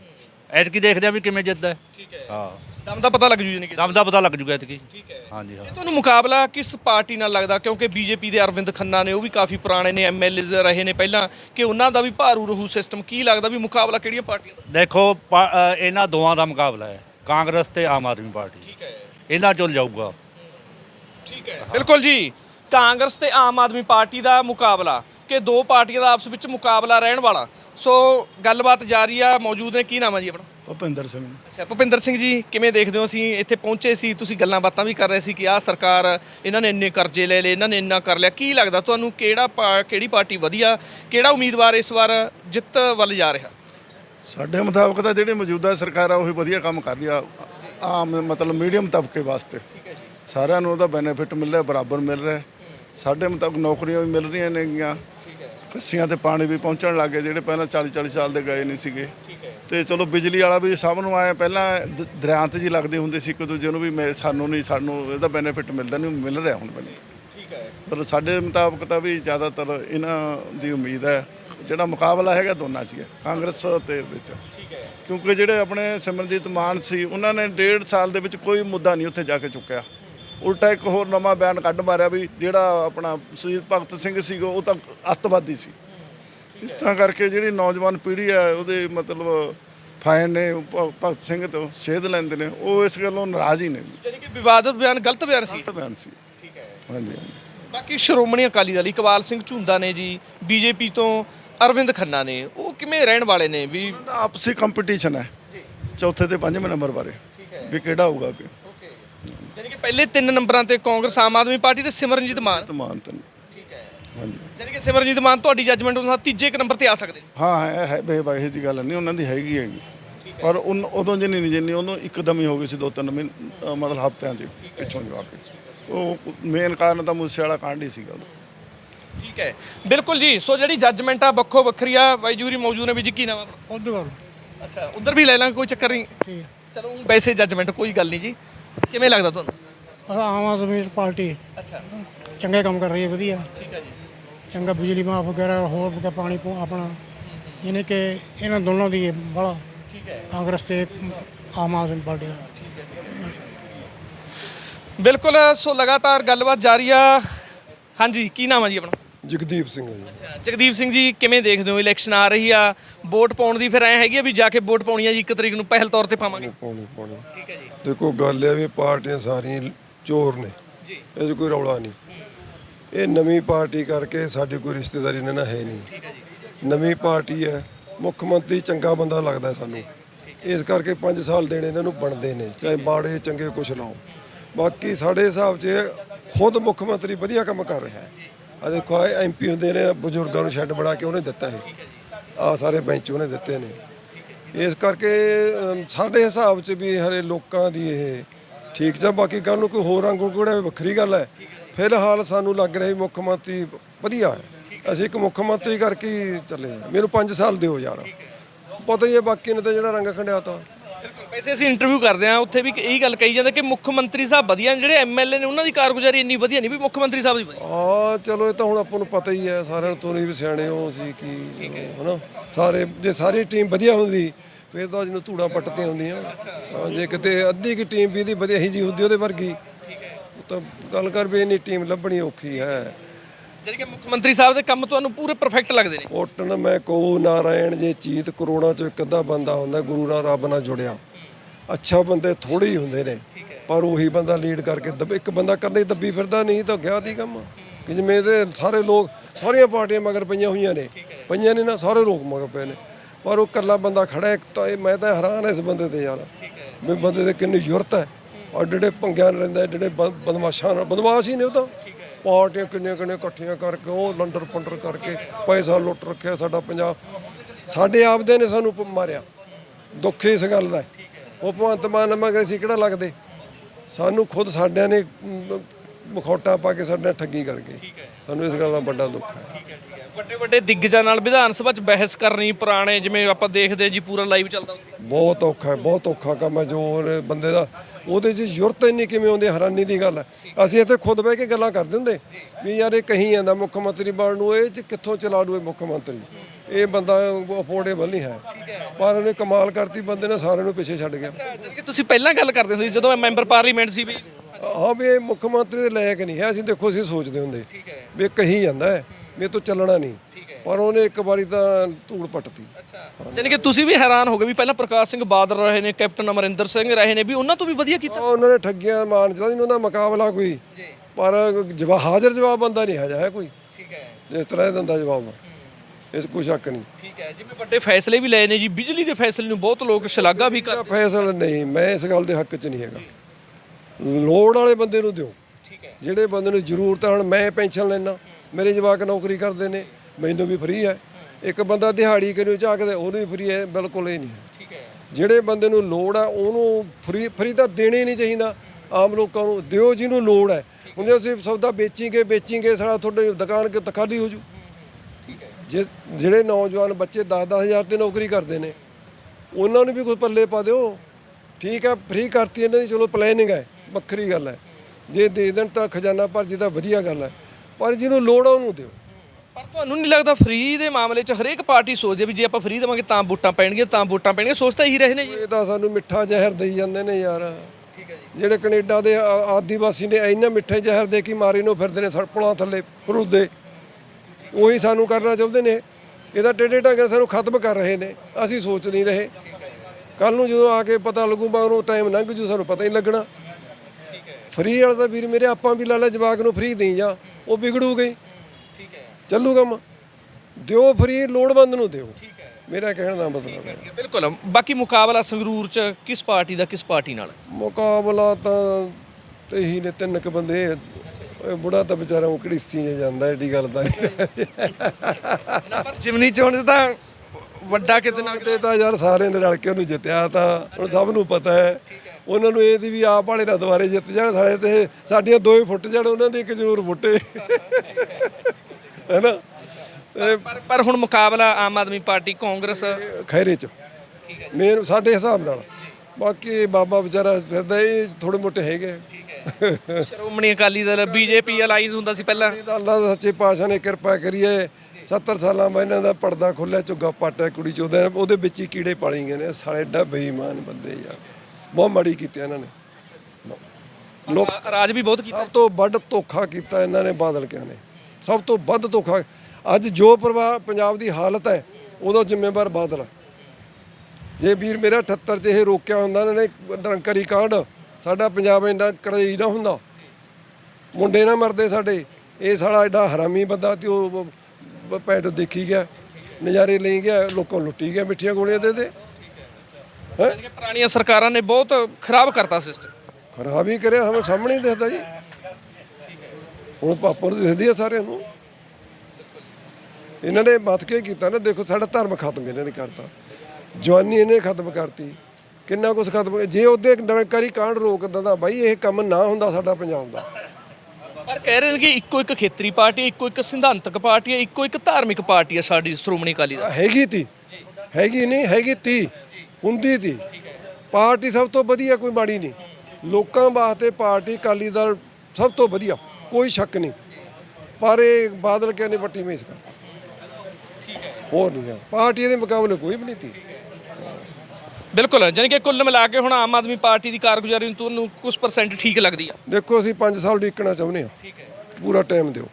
[SPEAKER 1] ਐਤਕੀ ਦੇਖਦੇ ਆ ਵੀ ਕਿਵੇਂ ਜਿੱਤਦਾ ਹੈ।
[SPEAKER 2] ਠੀਕ ਹੈ।
[SPEAKER 1] ਹਾਂ।
[SPEAKER 2] ਦਮ ਦਾ ਪਤਾ ਲੱਗ ਜੂ ਜਾਨੀ ਕਿ
[SPEAKER 1] ਦਮ ਦਾ ਪਤਾ ਲੱਗ ਜੂਗਾ ਐਤਕੀ।
[SPEAKER 2] ਠੀਕ ਹੈ।
[SPEAKER 1] ਹਾਂਜੀ ਹਾਂ।
[SPEAKER 2] ਤੁਹਾਨੂੰ ਮੁਕਾਬਲਾ ਕਿਸ ਪਾਰਟੀ ਨਾਲ ਲੱਗਦਾ? ਕਿਉਂਕਿ ਬੀਜੇਪੀ ਦੇ ਅਰਵਿੰਦ ਖੰਨਾ ਨੇ ਉਹ ਵੀ ਕਾਫੀ ਪੁਰਾਣੇ ਨੇ ਐਮਐਲਏਜ਼ ਰਹੇ ਨੇ ਪਹਿਲਾਂ। ਕਿ ਉਹਨਾਂ ਦਾ ਵੀ ਭਾਰੂ ਰਹੂ ਸਿਸਟਮ ਕੀ ਲੱਗਦਾ ਵੀ ਮੁਕਾਬਲਾ ਕਿਹੜੀਆਂ ਪਾਰਟੀਆਂ ਦਾ?
[SPEAKER 1] ਦੇਖੋ ਪਾ- ਇਹਨਾਂ ਦੋਵਾਂ ਦਾ ਮੁਕਾਬਲਾ ਹੈ ਕਾਂਗਰਸ ਤੇ ਆਮ ਆਦਮੀ ਪਾਰਟੀ।
[SPEAKER 2] ਠੀਕ ਹੈ।
[SPEAKER 1] ਇਹਨਾਂ ਚੋਂ ਜਾਊਗਾ।
[SPEAKER 2] ਠੀਕ ਹੈ। ਬਿਲਕੁਲ ਜੀ। ਕਾਂਗਰਸ ਤੇ ਆਮ ਆਦਮੀ ਪਾਰਟੀ ਦਾ ਮੁਕਾਬਲਾ ਕਿ ਦੋ ਪਾਰਟੀਆਂ ਦਾ ਆਪਸ ਵਿੱਚ ਮੁਕਾਬਲਾ ਰਹਿਣ ਵਾਲਾ। ਸੋ ਗੱਲਬਾਤ ਜਾਰੀ ਆ ਮੌਜੂਦ ਨੇ ਕੀ ਨਾਮ ਹੈ ਜੀ ਆਪਣਾ?
[SPEAKER 3] ਭੁਪਿੰਦਰ ਸਿੰਘ
[SPEAKER 2] ਅੱਛਾ ਭੁਪਿੰਦਰ ਸਿੰਘ ਜੀ ਕਿਵੇਂ ਦੇਖਦੇ ਹੋ ਅਸੀਂ? ਇੱਥੇ ਪਹੁੰਚੇ ਸੀ ਤੁਸੀਂ ਗੱਲਾਂ ਬਾਤਾਂ ਵੀ ਕਰ ਰਹੇ ਸੀ ਕਿ ਆਹ ਸਰਕਾਰ ਇਹਨਾਂ ਨੇ ਇੰਨੇ ਕਰਜ਼ੇ ਲੈ ਲਏ ਇਹਨਾਂ ਨੇ ਇੰਨਾ ਕਰ ਲਿਆ। ਕੀ ਲੱਗਦਾ ਤੁਹਾਨੂੰ ਕਿਹੜਾ ਪਾ- ਕਿਹੜੀ ਪਾਰਟੀ ਵਧੀਆ ਕਿਹੜਾ ਉਮੀਦਵਾਰ ਇਸ ਵਾਰ ਜਿੱਤ ਵੱਲ ਜਾ ਰਿਹਾ?
[SPEAKER 3] ਸਾਡੇ ਮੁਤਾਬਕ ਤਾਂ ਜਿਹੜੀ ਮੌਜੂਦਾ ਸਰਕਾਰ ਆ ਉਹੀ ਵਧੀਆ ਕੰਮ ਕਰ ਰਹੀ ਆ। ਆਮ ਮਤਲਬ ਮੀਡੀਅਮ ਤਬਕੇ ਵਾਸਤੇ। ਸਾਰਿਆਂ ਨੂੰ ਉਹਦਾ ਬੈਨੀਫਿਟ ਮਿਲ ਰਿਹਾ ਬਰਾਬਰ ਮਿਲ ਰਿਹਾ। ਸਾਡੇ ਮੁਤਾਬਕ ਨੌਕਰੀਆਂ ਵੀ ਮਿਲ ਰਹੀਆਂ ਨੇਗੀਆਂ। ਕੱਸੀਆਂ ਤੇ ਪਾਣੀ ਵੀ ਪਹੁੰਚਣ ਲੱਗੇ ਜਿਹੜੇ ਪਹਿਲਾਂ 40 40 ਸਾਲ ਦੇ ਗਏ ਨਹੀਂ ਸੀਗੇ। ਤੇ ਚਲੋ ਬਿਜਲੀ ਵਾਲਾ ਵੀ ਸਭ ਨੂੰ ਆਇਆ ਪਹਿਲਾਂ ਦ- ਦਰਿਆਂਤ ਜੀ ਲੱਗਦੇ ਹੁੰਦੇ ਸੀ ਇੱਕ ਦੂਜੇ ਨੂੰ ਵੀ ਮੇਰੇ ਸਾਨੂੰ ਨਹੀਂ ਸਾਨੂੰ ਇਹਦਾ ਬੈਨੀਫਿਟ ਮਿਲਦਾ ਨਹੀਂ ਮਿਲ ਰਿਹਾ ਹੁਣ ਮੈਨੂੰ।
[SPEAKER 2] ਠੀਕ ਹੈ।
[SPEAKER 3] ਪਰ ਸਾਡੇ ਮੁਤਾਬਕ ਤਾਂ ਵੀ ਜ਼ਿਆਦਾਤਰ ਇਹਨਾਂ ਦੀ ਉਮੀਦ ਹੈ ਜਿਹੜਾ ਮੁਕਾਬਲਾ ਹੈਗਾ ਦੋਨਾਂ 'ਚ ਹੀ ਹੈ ਕਾਂਗਰਸ ਤੇ ਵਿੱਚ
[SPEAKER 2] ਠੀਕ ਹੈ।
[SPEAKER 3] ਕਿਉਂਕਿ ਜਿਹੜੇ ਆਪਣੇ ਸਿਮਰਜੀਤ ਮਾਨ ਸੀ ਉਹਨਾਂ ਨੇ ਡੇਢ ਸਾਲ ਦੇ ਵਿੱਚ ਕੋਈ ਮੁੱਦਾ ਨਹੀਂ ਉੱਥੇ ਜਾ ਕੇ ਚੁੱਕਿਆ। ਉਲਟਾ ਇੱਕ ਹੋਰ ਨਵਾਂ ਬਿਆਨ ਕੱਢ ਮਾਰਿਆ ਵੀ ਜਿਹੜਾ ਆਪਣਾ ਸ਼ਹੀਦ ਭਗਤ ਸਿੰਘ ਸੀਗਾ ਉਹ ਤਾਂ ਅੱਤਵਾਦੀ ਸੀ। ਇਸ ਤਰ੍ਹਾਂ ਕਰਕੇ ਜਿਹੜੀ ਨੌਜਵਾਨ ਪੀੜ੍ਹੀ ਹੈ ਉਹਦੇ ਮਤਲਬ ਫਾਇਨ ਨੇ ਭਗਤ ਸਿੰਘ ਤੋਂ ਸੇਧ ਲੈਂਦੇ ਨੇ ਉਹ ਇਸ ਗੱਲੋਂ ਨਾਰਾਜ਼ ਹੀ ਨੇ।
[SPEAKER 2] ਯਾਨੀ ਕਿ ਵਿਵਾਦਤ ਬਿਆਨ ਗਲਤ ਬਿਆਨ ਸੀ?
[SPEAKER 3] ਗਲਤ ਬਿਆਨ ਸੀ।
[SPEAKER 2] ਠੀਕ ਹੈ।
[SPEAKER 3] ਹਾਂਜੀ ਹਾਂਜੀ।
[SPEAKER 2] ਬਾਕੀ ਸ਼੍ਰੋਮਣੀ ਅਕਾਲੀ ਦਲ ਇਕਬਾਲ ਸਿੰਘ ਝੁੰਦਾ ਨੇ ਜੀ ਬੀਜੇਪੀ ਤੋਂ ਅਰਵਿੰਦ ਖੰਨਾ ਨੇ ਉਹ ਕਿਵੇਂ ਰਹਿਣ ਵਾਲੇ ਨੇ? ਵੀ
[SPEAKER 3] ਆਪਸੀ ਕੰਪੀਟੀਸ਼ਨ ਹੈ। ਚੌਥੇ ਤੇ ਪੰਜਵੇਂ ਨੰਬਰ ਬਾਰੇ। ਵੀ ਕਿਹੜਾ ਹੋਊਗਾ ਅੱਗੇ।
[SPEAKER 2] ਓਕੇ ਯਾਨੀ ਕਿ ਪਹਿਲੇ ਤਿੰਨ ਨੰਬਰਾਂ ਤੇ ਕਾਂਗਰਸ ਆਮ ਆਦਮੀ ਪਾਰਟੀ ਤੇ ਸਿਮਰਨਜੀਤ ਮਾਨ।
[SPEAKER 3] ਤਮਾਨ ਤਨ
[SPEAKER 2] ਠੀਕ ਹੈ ਕਿ ਸਿਮਰਨਜੀਤ ਮਾਨ ਤੁਹਾਡੀ ਜੱਜਮੈਂਟ ਉਹਨਾਂ ਤੀਜੇ ਇੱਕ ਨੰਬਰ ਤੇ ਆ ਸਕਦੇ ਨੇ।
[SPEAKER 3] ਹਾਂ ਹੈ ਹੈ ਬੇਬਾਹੀ ਦੀ ਗੱਲ ਨਹੀਂ ਉਹਨਾਂ ਦੀ ਹੈਗੀ ਹੈਗੀ ਪਰ ਉਨ- ਉਦੋਂ ਜਿੰਨੀ ਨਹੀਂ ਜਿੰਨੀ ਉਹਨੂੰ ਇੱਕਦਮ ਹੀ ਹੋ ਗਈ ਸੀ ਦੋ ਤਿੰਨ ਮਹੀਨੇ ਅ, ਮਤਲਬ ਹਫ਼ਤਿਆਂ 'ਚ ਪਿੱਛੋਂ ਜਵਾ ਕੇ। ਉਹ ਮੇਨ ਕਾਰਨ ਤਾਂ ਮੂਸੇ ਵਾਲਾ ਕਾਂਡ ਹੀ ਸੀਗਾ।
[SPEAKER 2] ਠੀਕ ਹੈ। ਬਿਲਕੁਲ ਜੀ ਸੋ ਜਿਹੜੀ ਜੱਜਮੈਂਟ ਆ ਵੱਖੋ ਵੱਖਰੀ ਆ ਬਾਈ ਜੂਰੀ ਮੌਜੂਦ ਨੇ ਵੀ ਜੀ ਕੀ ਨਾਮ ਆ
[SPEAKER 7] ਉਧਰ ਕਰ
[SPEAKER 2] ਅੱਛਾ ਉਧਰ ਵੀ ਲੈ ਲਾਂਗੇ ਕੋਈ ਚੱਕਰ ਨਹੀਂ।
[SPEAKER 7] ਠੀਕ ਹੈ।
[SPEAKER 2] ਚਲੋ ਊਂ ਵੈਸੇ ਜੱਜਮੈਂਟ ਕੋਈ ਗੱਲ ਨਹੀਂ ਜੀ। ਕਿਵੇਂ ਲੱਗਦਾ ਤੁਹਾਨੂੰ?
[SPEAKER 7] ਆਮ ਆਦਮੀ ਪਾਰਟੀ।
[SPEAKER 2] ਅੱਛਾ।
[SPEAKER 7] ਚੰਗੇ ਕੰਮ ਕਰ ਰਹੀ ਹੈ ਵਧੀਆ।
[SPEAKER 2] ਠੀਕ ਹੈ ਜੀ।
[SPEAKER 7] ਚੰਗਾ ਬਿਜਲੀ ਮਾਫ ਵਗੈਰਾ ਹੋਰ ਵਗੈਰਾ ਪਾਣੀ ਪੂ- ਆਪਣਾ। ਯਾਨੀ ਕਿ ਇਹਨਾਂ ਦੋਨਾਂ ਦੀ ਬੜਾ
[SPEAKER 2] ਠੀਕ ਹੈ।
[SPEAKER 7] ਕਾਂਗਰਸ ਤੇ ਆਮ ਆਦਮੀ ਪਾਰਟੀ ਦਾ।
[SPEAKER 2] ਬਿਲਕੁਲ ਸੋ ਲਗਾਤਾਰ ਗੱਲਬਾਤ ਜਾਰੀ ਆ। ਹਾਂਜੀ ਕੀ ਨਾਮ ਆ ਜੀ ਆਪਣਾ?
[SPEAKER 5] ਜਗਦੀਪ ਸਿੰਘ ਹੈ ਜੀ।
[SPEAKER 2] ਜਗਦੀਪ ਸਿੰਘ ਜੀ ਕਿਵੇਂ ਦੇਖਦੇ ਹੋ ਇਲੈਕਸ਼ਨ ਆ ਰਹੀ ਆ? ਵੋਟ ਪਾਉਣ ਦੀ ਫਿਰ ਐ ਹੈਗੀ ਆ ਵੀ ਜਾ ਕੇ ਵੋਟ ਪਾਉਣੀ ਆ ਜੀ ਇੱਕ ਤਰੀਕ ਨੂੰ ਪਹਿਲ ਤੌਰ ਤੇ ਪਾਵਾਂਗੇ?
[SPEAKER 5] ਪਾਉਣੀ ਪਾਉਣੀ।
[SPEAKER 2] ਠੀਕ ਹੈ ਜੀ।
[SPEAKER 5] ਦੇਖੋ ਗੱਲ ਇਹ ਆ ਵੀ ਪਾਰਟੀਆਂ ਸਾਰੀਆਂ ਚੋਰ ਨੇ।
[SPEAKER 2] ਜੀ।
[SPEAKER 5] ਇਹ 'ਚ ਕੋਈ ਰੌਲਾ ਨਹੀਂ। ਇਹ ਨਵੀਂ ਪਾਰਟੀ ਕਰਕੇ ਸਾਡੀ ਕੋਈ ਰਿਸ਼ਤੇਦਾਰੀ ਇਹਨਾਂ ਨਾਲ ਹੈ ਨਹੀਂ। ਨਵੀਂ ਪਾਰਟੀ ਹੈ। ਮੁੱਖ ਮੰਤਰੀ ਚੰਗਾ ਬੰਦਾ ਲੱਗਦਾ ਸਾਨੂੰ। ਇਸ ਕਰਕੇ 5 ਸਾਲ ਦੇਣੇ ਇਹਨਾਂ ਨੂੰ ਬਣਦੇ ਨੇ, ਚਾਹੇ ਬਾੜੇ ਚੰਗੇ ਕੁਛ ਲਾਓ ਬਾਕੀ ਸਾਡੇ ਹਿਸਾਬ 'ਚ ਖੁਦ ਮੁੱਖ ਮੰਤਰੀ ਵਧੀਆ ਕੰਮ ਕਰ ਰਿਹਾ ਹੈ। ਆ ਦੇਖੋ ਆ ਐਮਪੀ ਹੁੰਦੇ ਨੇ, ਬਜ਼ੁਰਗਾਂ ਨੂੰ ਸ਼ੈੱਡ ਬਣਾ ਕੇ ਉਹਨੇ ਦਿੱਤਾ ਹੈ ਆ ਸਾਰੇ ਬੈਂਚ ਉਹਨੇ ਦਿੱਤੇ ਨੇ। ਇਸ ਕਰਕੇ ਸਾਡੇ ਹਿਸਾਬ 'ਚ ਵੀ ਹਰੇ ਲੋਕਾਂ ਦੀ ਇਹ ਠੀਕ ਜਾਂ ਬਾਕੀ ਗੱਲ ਨੂੰ ਕੋਈ ਹੋਰ ਅੰਗੂ ਕੋੜਾ ਵੱਖਰੀ ਗੱਲ ਹੈ। ਫਿਲਹਾਲ ਸਾਨੂੰ ਲੱਗ ਰਿਹਾ ਮੁੱਖ ਮੰਤਰੀ ਵਧੀਆ ਹੈ। ਅਸੀਂ ਇੱਕ ਮੁੱਖ ਮੰਤਰੀ ਕਰਕੇ ਹੀ ਚੱਲੇ ਹਾਂ। ਮੈਨੂੰ 5 ਸਾਲ ਦਿਓ ਯਾਰ। ਪਤਾ ਹੀ ਹੈ ਬਾਕੀ ਨੇ ਤਾਂ ਜਿਹੜਾ ਰੰਗ ਖੰਡਿਆ ਤਾਂ
[SPEAKER 2] ਵੈਸੇ ਅਸੀਂ ਇੰਟਰਵਿਊ ਕਰਦੇ ਆ ਉੱਥੇ ਵੀ ਇਹੀ ਗੱਲ ਕਹੀ ਜਾਂਦੇ ਕਿ ਮੁੱਖ ਮੰਤਰੀ ਸਾਹਿਬ ਵਧੀਆ ਨੇ ਜਿਹੜੇ ਐਮਐਲਏ ਨੇ ਉਹਨਾਂ ਦੀ ਕਾਰਗੁਜ਼ਾਰੀ ਇੰਨੀ ਵਧੀਆ ਨਹੀਂ ਵੀ ਮੁੱਖ ਮੰਤਰੀ ਸਾਹਿਬ ਦੀ ਵਧੀਆ।
[SPEAKER 5] ਆ ਚਲੋ ਇਹ ਤਾਂ ਹੁਣ ਆਪਾਂ ਨੂੰ ਪਤਾ ਹੀ ਹੈ ਸਾਰਿਆਂ ਨੂੰ ਤੁਸੀਂ ਵੀ ਸਿਆਣੇ ਹੋ ਸੀ ਕੀ ਹਨਾ? ਸਾਰੇ ਜੇ ਸਾਰੀ ਟੀਮ ਵਧੀਆ ਹੁੰਦੀ ਫਿਰ ਤਾਂ ਜਿਹਨੂੰ ਧੂੜਾ ਪੱਟਦੀਆਂ ਹੁੰਦੀਆਂ। ਹਾਂ, ਜੇ ਕਿਤੇ ਅੱਧੀ ਕੀ ਟੀਮ ਵੀ ਇਹਦੀ ਵਧੀਆ ਹੀ ਜੀ ਹੁੰਦੀ ਉਹਦੇ ਵਰਗੀ। ਤਾਂ ਗੱਲ ਕਰ ਵੀ ਇੰਨੀ ਟੀਮ ਲੱਭਣੀ ਔਖੀ ਹੈ।
[SPEAKER 2] ਜਿਹੜੀ ਕਿ ਮੁੱਖ ਮੰਤਰੀ ਸਾਹਿਬ ਦੇ ਕੰਮ ਤੁਹਾਨੂੰ ਪੂਰੇ ਪਰਫੈਕਟ ਲੱਗਦੇ ਨੇ।
[SPEAKER 5] ਓਟਣ ਮੈਂ ਕਹੂ ਨਾਰਾਇਣ ਜੇ ਚੀਤ ਕਰੋੜਾਂ ਚੋਂ ਇੱਕ ਅੱਧਾ ਬੰਦਾ ਹੁੰਦਾ ਗੁਰੂ ਨਾਲ ਰੱਬ ਨਾਲ ਜੁੜਿਆ। ਅੱਛਾ ਬੰਦੇ ਥੋੜੇ ਹੀ ਹੁੰਦੇ ਨੇ ਪਰ ਉਹੀ ਬੰਦਾ ਲੀਡ ਕਰਕੇ ਦੱਬ ਇੱਕ ਬੰਦਾ ਕਰਨੇ ਦੱਬੀ ਫਿਰਦਾ ਨਹੀਂ ਤਾਂ ਗਿਆ ਦੀ ਕੰਮ ਕਿ ਜਿਵੇਂ ਇਹਦੇ ਸਾਰੇ ਲੋਕ ਸਾਰੀਆਂ ਪਾਰਟੀਆਂ ਮਗਰ ਪਈਆਂ ਹੋਈਆਂ ਨੇ ਪਈਆਂ ਨੇ ਨਾ ਸਾਰੇ ਲੋਕ ਮਗਰ ਪਏ ਨੇ। ਪਰ ਉਹ ਇਕੱਲਾ ਬੰਦਾ ਖੜਾ ਇੱਕ ਤਾਂ ਇਹ ਮੈਂ ਤਾਂ ਹੈਰਾਨ ਇਸ ਬੰਦੇ ਤੇ ਯਾਰ। ਵੀ ਬੰਦੇ ਦੇ ਕਿੰਨੀ ਜ਼ਰੂਰਤ ਹੈ। ਔਰ ਜਿਹੜੇ ਪੰਗਿਆਂ ਨਾਲ ਰਹਿੰਦਾ ਜਿਹੜੇ ਬ- ਬਦਮਾਸ਼ਾਂ ਨਾਲ ਬਦਮਾਸ਼ ਹੀ ਨੇ ਉਹ ਤਾਂ। ਪਾਰਟੀਆਂ ਕਿੰਨੀਆਂ ਕਿੰਨੀਆਂ ਇਕੱਠੀਆਂ ਕਰਕੇ ਉਹ ਲੰਡਰ ਪੰਡਰ ਕਰਕੇ ਪੈਸਾ ਲੁੱਟ ਰੱਖਿਆ ਸਾਡਾ ਪੰਜਾਬ। ਸਾਡੇ ਆਪਦੇ ਨੇ ਸਾਨੂੰ ਪ- ਮਾਰਿਆ। ਦੁੱਖ ਇਸ ਗੱਲ ਦਾ। ਹੈ। ਉਹ ਭਗਵੰਤ ਮਾਨ ਮਗਰ ਅਸੀਂ ਕਿਹੜਾ ਲੱਗਦੇ? ਸਾਨੂੰ ਖੁਦ ਸਾਡਿਆਂ ਨੇ ਮ, ਮਖੌਟਾ ਪਾ ਕੇ ਸਾਡੇ ਨਾਲ ਠੱਗੀ ਕਰ ਗਏ ਸਾਨੂੰ ਇਸ ਗੱਲ ਦਾ ਵੱਡਾ ਦੁੱਖ ਹੈ।
[SPEAKER 2] ਵੱਡੇ ਵੱਡੇ ਦਿੱਗਜਾਂ ਨਾਲ ਵਿਧਾਨ ਸਭਾ 'ਚ ਬਹਿਸ ਕਰਨੀ ਪੁਰਾਣੇ ਜਿਵੇਂ ਆਪਾਂ ਦੇਖਦੇ ਜੀ ਪੂਰਾ ਲਾਈਵ ਚੱਲਦਾ
[SPEAKER 5] ਬਹੁਤ ਔਖਾ ਹੈ ਬਹੁਤ ਔਖਾ ਕੰਮ ਹੈ। ਜੋ ਉਹਨੇ ਬੰਦੇ ਦਾ ਉਹਦੇ 'ਚ ਜ਼ਰੂਰਤ ਇੰਨੀ ਕਿਵੇਂ ਆਉਂਦੀ ਹੈਰਾਨੀ ਦੀ ਗੱਲ ਹੈ। ਅਸੀਂ ਇੱਥੇ ਖੁਦ ਬਹਿ ਕੇ ਗੱਲਾਂ ਕਰਦੇ ਹੁੰਦੇ ਵੀ ਯਾਰ ਇਹ ਕਹੀਂ ਜਾਂਦਾ ਮੁੱਖ ਮੰਤਰੀ ਬਣਨ ਨੂੰ ਇਹ 'ਚ ਕਿੱਥੋਂ ਚਲਾ ਲੂ ਇਹ ਮੁੱਖ ਮੰਤਰੀ? ਇਹ ਬੰਦਾ ਅਫੋਰਡੇਬਲ ਨਹੀਂ ਹੈ। ਪਰ ਉਹਨੇ ਕਮਾਲ ਕਰਤੀ ਬੰਦੇ ਨੇ ਸਾਰਿਆਂ ਨੂੰ ਪਿੱਛੇ ਛੱਡ ਗਿਆ।
[SPEAKER 2] ਤੁਸੀਂ ਪਹਿਲਾਂ ਗੱਲ ਕਰਦੇ ਹੁੰਦੇ ਸੀ ਜਦੋਂ ਮੈਂ ਮੈਂਬਰ ਪਾਰਲੀਮੈਂਟ ਸੀ ਵੀ
[SPEAKER 5] ਹਾਂ ਵੀ ਇਹ ਮੁੱਖ ਮੰਤਰੀ ਦੇ ਲਾਇਕ ਨਹੀਂ ਹੈ ਅਸੀਂ ਦੇਖੋ ਅਸੀਂ ਸੋਚਦੇ ਹੁੰਦੇ ਵੀ ਕਹੀ ਜਾਂਦਾ ਹੈ ਵੀ ਇਹ ਤੋਂ ਚੱਲਣਾ ਨਹੀਂ। ਪਰ ਉਹਨੇ ਇੱਕ ਵਾਰੀ ਤਾਂ ਧੂੜ ਪੱਟਤੀ।
[SPEAKER 2] ਯਾਨੀ ਕਿ ਤੁਸੀਂ ਵੀ ਹੈਰਾਨ ਹੋ ਗਏ ਵੀ ਪਹਿਲਾਂ ਪ੍ਰਕਾਸ਼ ਸਿੰਘ ਬਾਦਲ ਰਹੇ ਨੇ ਕੈਪਟਨ ਅਮਰਿੰਦਰ ਸਿੰਘ ਰਹੇ ਨੇ ਵੀ ਉਹਨਾਂ ਤੋਂ ਵੀ ਵਧੀਆ ਕੀਤਾ।
[SPEAKER 5] ਉਹਨਾਂ ਨੇ ਠੱਗੀਆਂ ਮਾਰਨ ਚਾਹੀਦਾ ਉਹਨਾਂ ਦਾ ਮੁਕਾਬਲਾ ਕੋਈ। ਪਰ ਜਵਾ ਹਾਜ਼ਰ ਜਵਾਬ ਬੰਦਾ ਨਹੀਂ ਹੈਗਾ ਹੈ ਕੋਈ।
[SPEAKER 2] ਠੀਕ ਹੈ।
[SPEAKER 5] ਜਿਸ ਤਰ੍ਹਾਂ ਦਿੰਦਾ ਜਵਾਬ। ਇਸ ਕੋਈ ਸ਼ੱਕ ਨਹੀਂ।
[SPEAKER 2] ਠੀਕ ਹੈ। ਜਿਵੇਂ ਵੱਡੇ ਫੈਸਲੇ ਵੀ ਲਏ ਨੇ ਜੀ ਬਿਜਲੀ ਦੇ ਫੈਸਲੇ ਨੂੰ ਬਹੁਤ ਲੋਕ ਸ਼ਲਾਘਾ ਵੀ ਕਰਦੇ
[SPEAKER 5] ਫੈਸਲਾ ਨਹੀਂ ਮੈਂ ਇਸ ਗੱਲ ਦੇ ਹੱਕ 'ਚ ਨਹੀਂ ਹੈਗਾ। ਲੋੜ ਵਾਲੇ ਬੰਦੇ ਨੂੰ ਦਿਓ।
[SPEAKER 2] ਠੀਕ ਹੈ।
[SPEAKER 5] ਜਿਹੜੇ ਬੰਦੇ ਨੂੰ ਜ਼ਰੂਰਤ ਹੈ ਹੁਣ ਮੈਂ ਪੈਨਸ਼ਨ ਲੈਣਾ ਮੇਰੇ ਜਵਾਕ ਨੌਕਰੀ ਕਰਦੇ ਨੇ। ਮੈਨੂੰ ਵੀ ਫ੍ਰੀ ਹੈ। ਇੱਕ ਬੰਦਾ ਦਿਹਾੜੀ ਕਰਿਓ ਝਾਕਦਾ, ਉਹਨੂੰ ਵੀ ਫ੍ਰੀ ਹੈ, ਬਿਲਕੁਲ ਇਹ ਨਹੀਂ। ਹੈ
[SPEAKER 2] ਠੀਕ ਹੈ
[SPEAKER 5] ਜਿਹੜੇ ਬੰਦੇ ਨੂੰ ਲੋੜ ਹੈ, ਉਹਨੂੰ ਫ੍ਰੀ ਫ੍ਰੀ ਤਾਂ ਦੇਣੇ ਨਹੀਂ ਚਾਹੀਦਾ। ਆਮ ਲੋਕਾਂ ਨੂੰ ਦਿਓ ਜਿਹਨੂੰ ਲੋੜ ਹੈ। ਹੁਣ ਜੇ ਅਸੀਂ ਸੌਦਾ ਵੇਚੀਂਗੇ ਵੇਚੀਂਗੇ ਸਾਡਾ ਤੁਹਾਡੀ ਦੁਕਾਨ ਕਿ ਖਾਲੀ ਹੋ ਜੂ। ਜੇ ਜਿਹੜੇ ਨੌਜਵਾਨ ਬੱਚੇ 10 ਹਜ਼ਾਰ ਤੇ ਨੌਕਰੀ ਕਰਦੇ ਨੇ, ਉਹਨਾਂ ਨੂੰ ਵੀ ਕੋਈ ਪੱਲੇ ਪਾ ਦਿਓ। ਠੀਕ ਹੈ, ਫ੍ਰੀ ਕਰਤੀ ਇਹਨਾਂ ਦੀ, ਚਲੋ ਪਲੈਨਿੰਗ ਹੈ, ਵੱਖਰੀ ਗੱਲ ਹੈ। ਜੇ ਦੇ ਦੇਣ ਤਾਂ ਖਜ਼ਾਨਾ ਭਰ ਜੇ ਤਾਂ ਵਧੀਆ ਗੱਲ ਹੈ। ਪਰ ਜਿਹਨੂੰ ਲੋੜ ਆ ਉਹਨੂੰ ਦਿਓ।
[SPEAKER 2] ਪਰ ਤੁਹਾਨੂੰ ਨਹੀਂ ਲੱਗਦਾ ਫ੍ਰੀ ਦੇ ਮਾਮਲੇ 'ਚ ਹਰੇਕ ਪਾਰਟੀ ਸੋਚਦੀ ਹੈ ਵੀ ਜੇ ਆਪਾਂ ਫ੍ਰੀ ਦੇਵਾਂਗੇ ਤਾਂ ਵੋਟਾਂ ਪੈਣਗੀਆਂ ਤਾਂ ਵੋਟਾਂ ਪੈਣਗੀਆਂ? ਸੋਚਦਾ ਇਹੀ ਰਹੇ ਨੇ ਜੀ।
[SPEAKER 5] ਇਹ ਤਾਂ ਸਾਨੂੰ ਮਿੱਠਾ ਜ਼ਹਿਰ ਦੇਈ ਜਾਂਦੇ ਨੇ ਯਾਰ। ਠੀਕ ਹੈ ਜੀ। ਜਿਹੜੇ ਕੈਨੇਡਾ ਦੇ ਆ- ਆਦੀਵਾਸੀ ਨੇ ਇੰਨਾ ਮਿੱਠੇ ਜ਼ਹਿਰ ਦੇ ਕੇ ਮਾਰੇ ਨੂੰ ਫਿਰਦੇ ਨੇ ਸੜਪਲਾਂ ਥੱਲੇ ਫਰੂਦੇ। ਉਹੀ ਸਾਨੂੰ ਕਰਨਾ ਚਾਹੁੰਦੇ ਨੇ। ਇਹਦਾ ਟੇਡੇ ਢੰਗ ਸਾਨੂੰ ਖਤਮ ਕਰ ਰਹੇ ਨੇ। ਅਸੀਂ ਸੋਚ ਨਹੀਂ ਰਹੇ। ਕੱਲ ਨੂੰ ਜਦੋਂ ਆ ਕੇ ਪਤਾ ਲੱਗੂ ਮਗਰੋਂ ਟਾਈਮ ਲੰਘ ਜੂ ਸਾਨੂੰ ਪਤਾ ਹੀ ਨਹੀਂ ਲੱਗਣਾ। ਫ੍ਰੀ ਵਾਲਾ ਤਾਂ ਵੀਰ ਮੇਰੇ ਆਪਾਂ ਵੀ ਲਾ ਲੈ ਜਵਾਕ ਨੂੰ ਫ੍ਰੀ ਦੇਈ ਜਾ ਉਹ ਵਿਗੜੂ ਗਈ ਚੱਲੂ ਕੰਮ ਦਿਓ ਫ੍ਰੀ ਲੋੜਵੰਦ ਨੂੰ ਦਿਓ। ਮੇਰਾ ਕਹਿਣ ਦਾ ਮਤਲਬ ਹੈ
[SPEAKER 2] ਬਿਲਕੁਲ। ਬਾਕੀ ਮੁਕਾਬਲਾ ਸੰਗਰੂਰ 'ਚ ਕਿਸ ਪਾਰਟੀ ਦਾ ਕਿਸ ਪਾਰਟੀ ਨਾਲ?
[SPEAKER 5] ਮੁਕਾਬਲਾ ਤਾਂ ਤੇ ਹੀ ਨੇ ਤਿੰਨ ਕ ਬੰਦੇ। ਇਹ ਬੁੜਾ ਤਾਂ ਵਿਚਾਰਾ ਉਹ ਜਿਹਾ ਜਾਂਦਾ ਏਡੀ ਗੱਲ ਤਾਂ ਨਹੀਂ।
[SPEAKER 2] ਜਿਮਨੀ ਚੋਣ 'ਚ ਤਾਂ ਵੱਡਾ ਕਿਤੇ ਨਾ
[SPEAKER 5] ਤੇ ਤਾਂ ਯਾਰ ਸਾਰਿਆਂ ਨੇ ਰਲ ਕੇ ਉਹਨੂੰ ਜਿੱਤਿਆ ਤਾਂ ਹੁਣ ਸਭ ਨੂੰ ਪਤਾ ਹੈ। ਉਹਨਾਂ ਨੂੰ ਇਹ ਦੀ ਵੀ ਆਪ ਵਾਲੇ ਨਾ ਦੁਬਾਰੇ ਜਿੱਤ ਜਾਣ ਸਾਡੇ ਤੇ ਸਾਡੀਆਂ ਦੋ ਹੀ ਫੁੱਟ ਜਾਣ ਉਹਨਾਂ ਦੀ ਇੱਕ ਜ਼ਰੂਰ ਫੁੱਟੇ। ਹੈਨਾ?
[SPEAKER 2] ਪਰ ਪਰ ਹੁਣ ਮੁਕਾਬਲਾ ਆਮ ਆਦਮੀ ਪਾਰਟੀ ਕਾਂਗਰਸ।
[SPEAKER 5] ਖੈਰੇ ਚ। ਮੇਨ ਸਾਡੇ ਹਿਸਾਬ ਨਾਲ। ਬਾਕੀ ਬਾਬਾ ਵਿਚਾਰਾ ਫਿਰਦਾ ਇਹ ਥੋੜੇ ਮੋਟੇ ਹੈਗੇ।
[SPEAKER 2] ਸ਼੍ਰੋਮਣੀ ਅਕਾਲੀ ਦਲ ਬੀਜੇਪੀ ਅਲਾਈਜ਼ ਹੁੰਦਾ ਸੀ ਪਹਿਲਾਂ।
[SPEAKER 5] ਅੱਲਾ ਦੇ ਸੱਚੇ ਪਾਤਸ਼ਾਹ ਨੇ ਕਿਰਪਾ ਕਰੀਏ 70 ਸਾਲਾਂ ਬਾਅਦ ਇਹਨਾਂ ਦਾ ਪਰਦਾ ਖੁੱਲਿਆ ਝੁੱਗਾ ਪਾਟਿਆ ਕੁੜੀ ਚੋਦਾ ਉਹਦੇ ਵਿੱਚ ਹੀ ਕੀੜੇ ਪਾਲੀ ਗਏ ਨੇ। ਸਾਲੇ ਡਾ ਬੇਈਮਾਨ ਬੰਦੇ ਯਾਰ ਬਹੁਤ ਮਾੜੀ ਕੀਤੀ ਇਹਨਾਂ ਨੇ।
[SPEAKER 2] ਲੋਕ ਰਾਜ ਵੀ ਬਹੁਤ ਕੀਤਾ।
[SPEAKER 5] ਸਭ ਤੋਂ ਵੱਧ ਧੋਖਾ ਕੀਤਾ ਇਹਨਾਂ ਨੇ ਬਾਦਲ ਕਿਆਂ ਨੇ। ਸਭ ਤੋਂ ਵੱਧ ਧੋਖਾ। ਅੱਜ ਜੋ ਪਰਿਵਾਰ ਪੰਜਾਬ ਦੀ ਹਾਲਤ ਹੈ ਉਹਦਾ ਜ਼ਿੰਮੇਵਾਰ ਬਾਦਲ ਹੈ। ਜੇ ਵੀਰ ਮੇਰਾ 78 ਤੇ ਇਹ ਰੋਕਿਆ ਹੁੰਦਾ ਇਹਨਾਂ ਨੇ ਨਿਰੰਕਰੀ ਕਾਂਡ ਸਾਡਾ ਪੰਜਾਬ ਇੰਨਾ ਕਰਈ ਨਾ ਹੁੰਦਾ। ਮੁੰਡੇ ਨਾ ਮਰਦੇ ਸਾਡੇ। ਇਹ ਸਾਲਾ ਐਡਾ ਹਰਾਮੀ ਬੰਦਾ ਤੇ ਉਹ ਪੈਟ ਦੇਖੀ ਗਿਆ ਨਜ਼ਾਰੇ ਲਈ ਗਿਆ ਲੋਕਾਂ ਲੁੱਟੀ ਗਿਆ ਮਿੱਠੀਆਂ ਗੋਲੀਆਂ ਦੇ ਦੇ। ਹੈ?
[SPEAKER 2] ਪੁਰਾਣੀਆਂ ਸਰਕਾਰਾਂ ਨੇ ਬਹੁਤ ਖਰਾਬ ਕਰਤਾ ਸਿਸਟਮ
[SPEAKER 5] ਖਰਾਬ ਹੀ ਕਰਿਆ ਹਮੇ ਸਾਹਮਣੇ ਦਿਖਦਾ ਜੀ। ਹੁਣ ਪਾਪਾ ਨੂੰ ਦਿਖਦੀ ਆ ਸਾਰਿਆਂ ਨੂੰ। ਇਹਨਾਂ ਨੇ ਮੱਥ ਕੇ ਕੀਤਾ ਨਾ ਦੇਖੋ ਸਾਡਾ ਧਰਮ ਖਤਮ ਇਹਨਾਂ ਨੇ ਕਰਤਾ। ਜਵਾਨੀ ਇਹਨੇ ਖਤਮ ਕਰਤੀ। ਕਿੰਨਾ ਕੁਝ ਖਤਮ ਜੇ ਉਹਦੇ ਨਿਰੰਕਾਰੀ ਕਾਂਡ ਰੋਕ ਦਿੰਦਾ ਬਾਈ ਇਹ ਕੰਮ ਨਾ ਹੁੰਦਾ ਸਾਡਾ ਪੰਜਾਬ ਦਾ।
[SPEAKER 2] ਪਰ ਕਹਿ ਰਹੇ ਨੇ ਕਿ ਇੱਕੋ ਇੱਕ ਖੇਤਰੀ ਪਾਰਟੀ ਇੱਕੋ ਇੱਕ ਸਿਧਾਂਤਕ ਪਾਰਟੀ ਹੈ ਇੱਕੋ ਇੱਕ ਧਾਰਮਿਕ ਪਾਰਟੀ ਹੈ ਸਾਡੀ ਸ਼੍ਰੋਮਣੀ ਅਕਾਲੀ ਦਲ।
[SPEAKER 5] ਹੈਗੀ ਤੀ। ਹੈਗੀ ਨਹੀਂ ਹੈਗੀ ਤੀ। ਹੁੰਦੀ ਤੀ। ਪਾਰਟੀ ਸਭ ਤੋਂ ਵਧੀਆ ਕੋਈ ਮਾੜੀ ਨਹੀਂ। ਲੋਕਾਂ ਵਾਸਤੇ ਪਾਰਟੀ ਅਕਾਲੀ ਦਲ ਸਭ ਤੋਂ ਵਧੀਆ। ਕੋਈ ਸ਼ੱਕ ਨਹੀਂ। ਪਰ ਇਹ ਬਾਦਲ ਕਹਿੰਦੇ ਵੱਟੀ ਮੇਸ ਕਰ। ਹੋਰ ਨਹੀਂ ਹੈ। ਪਾਰਟੀ ਦੇ ਮੁਕਾਬਲੇ ਕੋਈ ਵੀ ਨਹੀਂ ਤੀ।
[SPEAKER 2] ਬਿਲਕੁਲ ਯਾਨੀ ਕਿ ਕੁੱਲ ਮਿਲਾ ਕੇ ਹੁਣ ਆਮ ਆਦਮੀ ਪਾਰਟੀ ਦੀ ਕਾਰਗੁਜ਼ਾਰੀ ਨੂੰ ਤੁਹਾਨੂੰ ਕੁਝ ਪਰਸੈਂਟ ਠੀਕ ਲੱਗਦੀ ਆ।
[SPEAKER 5] ਦੇਖੋ ਅਸੀਂ 5 ਸਾਲ ਡੀਕਣਾ ਚਾਹੁੰਦੇ ਹਾਂ। ਪੂਰਾ ਟਾਈਮ ਦਿਓ।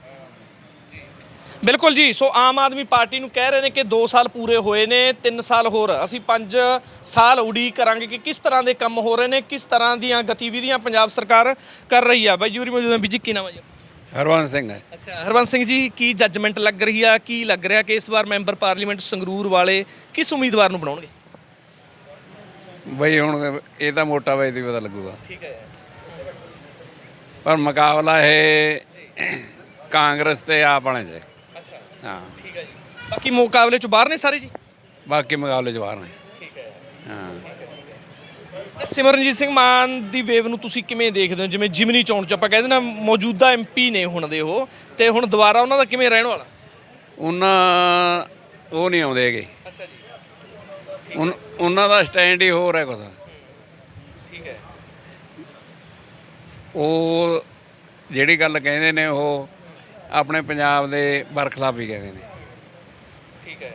[SPEAKER 2] ਬਿਲਕੁਲ ਜੀ ਸੋ ਆਮ ਆਦਮੀ ਪਾਰਟੀ ਨੂੰ ਕਹਿ ਰਹੇ ਨੇ ਕਿ 2 ਸਾਲ ਪੂਰੇ ਹੋਏ ਨੇ 3 ਸਾਲ ਹੋਰ ਅਸੀਂ 5 ਸਾਲ ਉਡੀਕ ਕਰਾਂਗੇ ਕਿ ਕਿਸ ਤਰ੍ਹਾਂ ਦੇ ਕੰਮ ਹੋ ਰਹੇ ਨੇ ਕਿਸ ਤਰ੍ਹਾਂ ਦੀਆਂ ਗਤੀਵਿਧੀਆਂ ਪੰਜਾਬ ਸਰਕਾਰ ਕਰ ਰਹੀ ਆ। ਬਾਈ ਜੂਰੀ ਮੌਜੂਦ ਬੀਜੀ ਕੀ ਨਾਮ ਹੈ ਜੀ?
[SPEAKER 6] ਹਰਵੰਸ ਸਿੰਘ ਹੈ।
[SPEAKER 2] ਅੱਛਾ ਹਰਵੰਸ ਸਿੰਘ ਜੀ ਕੀ ਜੱਜਮੈਂਟ ਲੱਗ ਰਹੀ ਆ ਕੀ ਲੱਗ ਰਿਹਾ ਕਿ ਇਸ ਵਾਰ ਮੈਂਬਰ ਪਾਰਲੀਮੈਂਟ ਸੰਗਰੂਰ ਵਾਲੇ ਕਿਸ ਉਮੀਦਵਾਰ ਨੂੰ ਬਣਾਉਣਗੇ?
[SPEAKER 6] ਬਈ ਹੁਣ ਇਹ ਤਾਂ ਮੋਟਾ ਬਾਈ ਦੀ ਪਤਾ ਲੱਗੂਗਾ।
[SPEAKER 2] ਠੀਕ ਹੈ।
[SPEAKER 6] ਪਰ ਮੁਕਾਬਲਾ ਇਹ ਕਾਂਗਰਸ ਤੇ ਆਪ ਵਾਲੇ
[SPEAKER 2] ਅੱਛਾ
[SPEAKER 6] ਹਾਂ।
[SPEAKER 2] ਠੀਕ ਹੈ ਜੀ। ਬਾਕੀ ਮੁਕਾਬਲੇ ਚ ਬਾਹਰ ਨੇ ਸਾਰੇ ਜੀ?
[SPEAKER 6] ਬਾਕੀ ਮੁਕਾਬਲੇ ਚ ਬਾਹਰ ਨੇ।
[SPEAKER 2] ਠੀਕ ਹੈ।
[SPEAKER 6] ਹਾਂ।
[SPEAKER 2] ਸਿਮਰਨਜੀਤ ਸਿੰਘ ਮਾਨ ਦੀ ਵੇਵ ਨੂੰ ਤੁਸੀਂ ਕਿਵੇਂ ਦੇਖਦੇ ਹੋ? ਜਿਵੇਂ ਜਿਮਨੀ ਚੋਣ ਚ ਆਪਾਂ ਕਹਿੰਦੇ ਨਾ ਮੌਜੂਦਾ ਐਮਪੀ ਨੇ ਹੁਣ ਦੇ ਉਹ। ਤੇ ਹੁਣ ਦੁਬਾਰਾ ਉਹਨਾਂ ਦਾ ਕਿਵੇਂ ਰਹਿਣ ਵਾਲਾ?
[SPEAKER 6] ਉਹਨਾਂ ਉਹ ਨਹੀਂ ਆਉਂਦੇ ਹੈਗੇ।
[SPEAKER 2] ਅੱਛਾ ਜੀ।
[SPEAKER 6] ਉਨ- ਉਹਨਾਂ ਦਾ ਸਟੈਂਡ ਹੀ ਹੋਰ ਹੈ ਕੁਛ।
[SPEAKER 2] ਠੀਕ ਹੈ।
[SPEAKER 6] ਉਹ ਜਿਹੜੀ ਗੱਲ ਕਹਿੰਦੇ ਨੇ ਉਹ ਆਪਣੇ ਪੰਜਾਬ ਦੇ ਬਰਖਲਾਫ ਹੀ ਕਹਿੰਦੇ ਨੇ।
[SPEAKER 2] ਠੀਕ ਹੈ।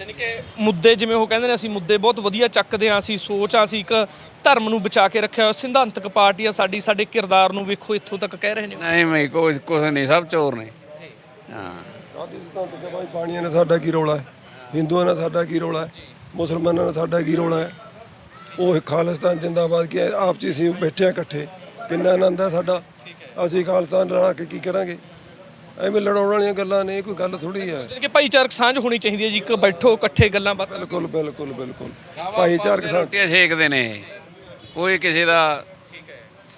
[SPEAKER 2] ਯਾਨੀ ਕਿ ਮੁੱਦੇ ਜਿਵੇਂ ਉਹ ਕਹਿੰਦੇ ਨੇ ਅਸੀਂ ਮੁੱਦੇ ਬਹੁਤ ਵਧੀਆ ਚੱਕਦੇ ਹਾਂ ਅਸੀਂ ਸੋਚ ਆ ਅਸੀਂ ਇੱਕ ਧਰਮ ਨੂੰ ਬਚਾ ਕੇ ਰੱਖਿਆ ਹੋਇਆ ਸਿਧਾਂਤਕ ਪਾਰਟੀ ਆ ਸਾਡੀ ਸਾਡੇ ਕਿਰਦਾਰ ਨੂੰ ਵੇਖੋ ਇੱਥੋਂ ਤੱਕ ਕਹਿ ਰਹੇ ਨੇ
[SPEAKER 6] ਨਹੀਂ ਮੈਂ ਕੋਈ ਕੁਛ ਨਹੀਂ ਸਭ ਚੋਰ ਨੇ। ਹਾਂ।
[SPEAKER 5] ਰਾਜਸਥਾਨ ਤੇ ਬਾਈ ਪਾਣੀਆਂ ਨਾਲ ਸਾਡਾ ਕੀ ਰੌਲਾ ਹੈ? ਹਿੰਦੂਆਂ ਨਾਲ ਸਾਡਾ ਕੀ ਰੌਲਾ ਹੈ? ਮੁਸਲਮਾਨਾਂ ਨਾਲ ਸਾਡਾ ਕੀ ਰੌਲਾ ਹੈ? ਉਹ ਖਾਲਿਸਤਾਨ ਜਿੰਦਾਬਾਦ ਕੀ ਹੈ, ਆਪ ਚ ਅਸੀਂ ਬੈਠੇ ਹਾਂ ਇਕੱਠੇ। ਕਿੰਨਾ ਆਨੰਦ ਹੈ ਸਾਡਾ? ਅਸੀਂ ਖਾਲਿਸਤਾਨ ਲੜਾ ਕੇ ਕੀ ਕਰਾਂਗੇ? ਐਵੇਂ ਲੜਾਉਣ ਵਾਲੀਆਂ ਗੱਲਾਂ ਨੇ ਕੋਈ ਗੱਲ ਥੋੜੀ ਹੈ।
[SPEAKER 2] ਯਾਨੀ ਕਿ ਭਾਈਚਾਰਕ ਸਾਂਝ ਹੋਣੀ ਚਾਹੀਦੀ ਹੈ ਜੀ ਇੱਕ ਬੈਠੋ ਇਕੱਠੇ ਗੱਲਾਂ ਬਾਤਾਂ।
[SPEAKER 5] ਬਿਲਕੁਲ ਬਿਲਕੁਲ ਬਿਲਕੁਲ। ਭਾਈਚਾਰਕ ਸਾਥ
[SPEAKER 6] ਰੋਟੀਆਂ ਛੇਕਦੇ ਨੇ। ਕੋਈ ਕਿਸੇ ਦਾ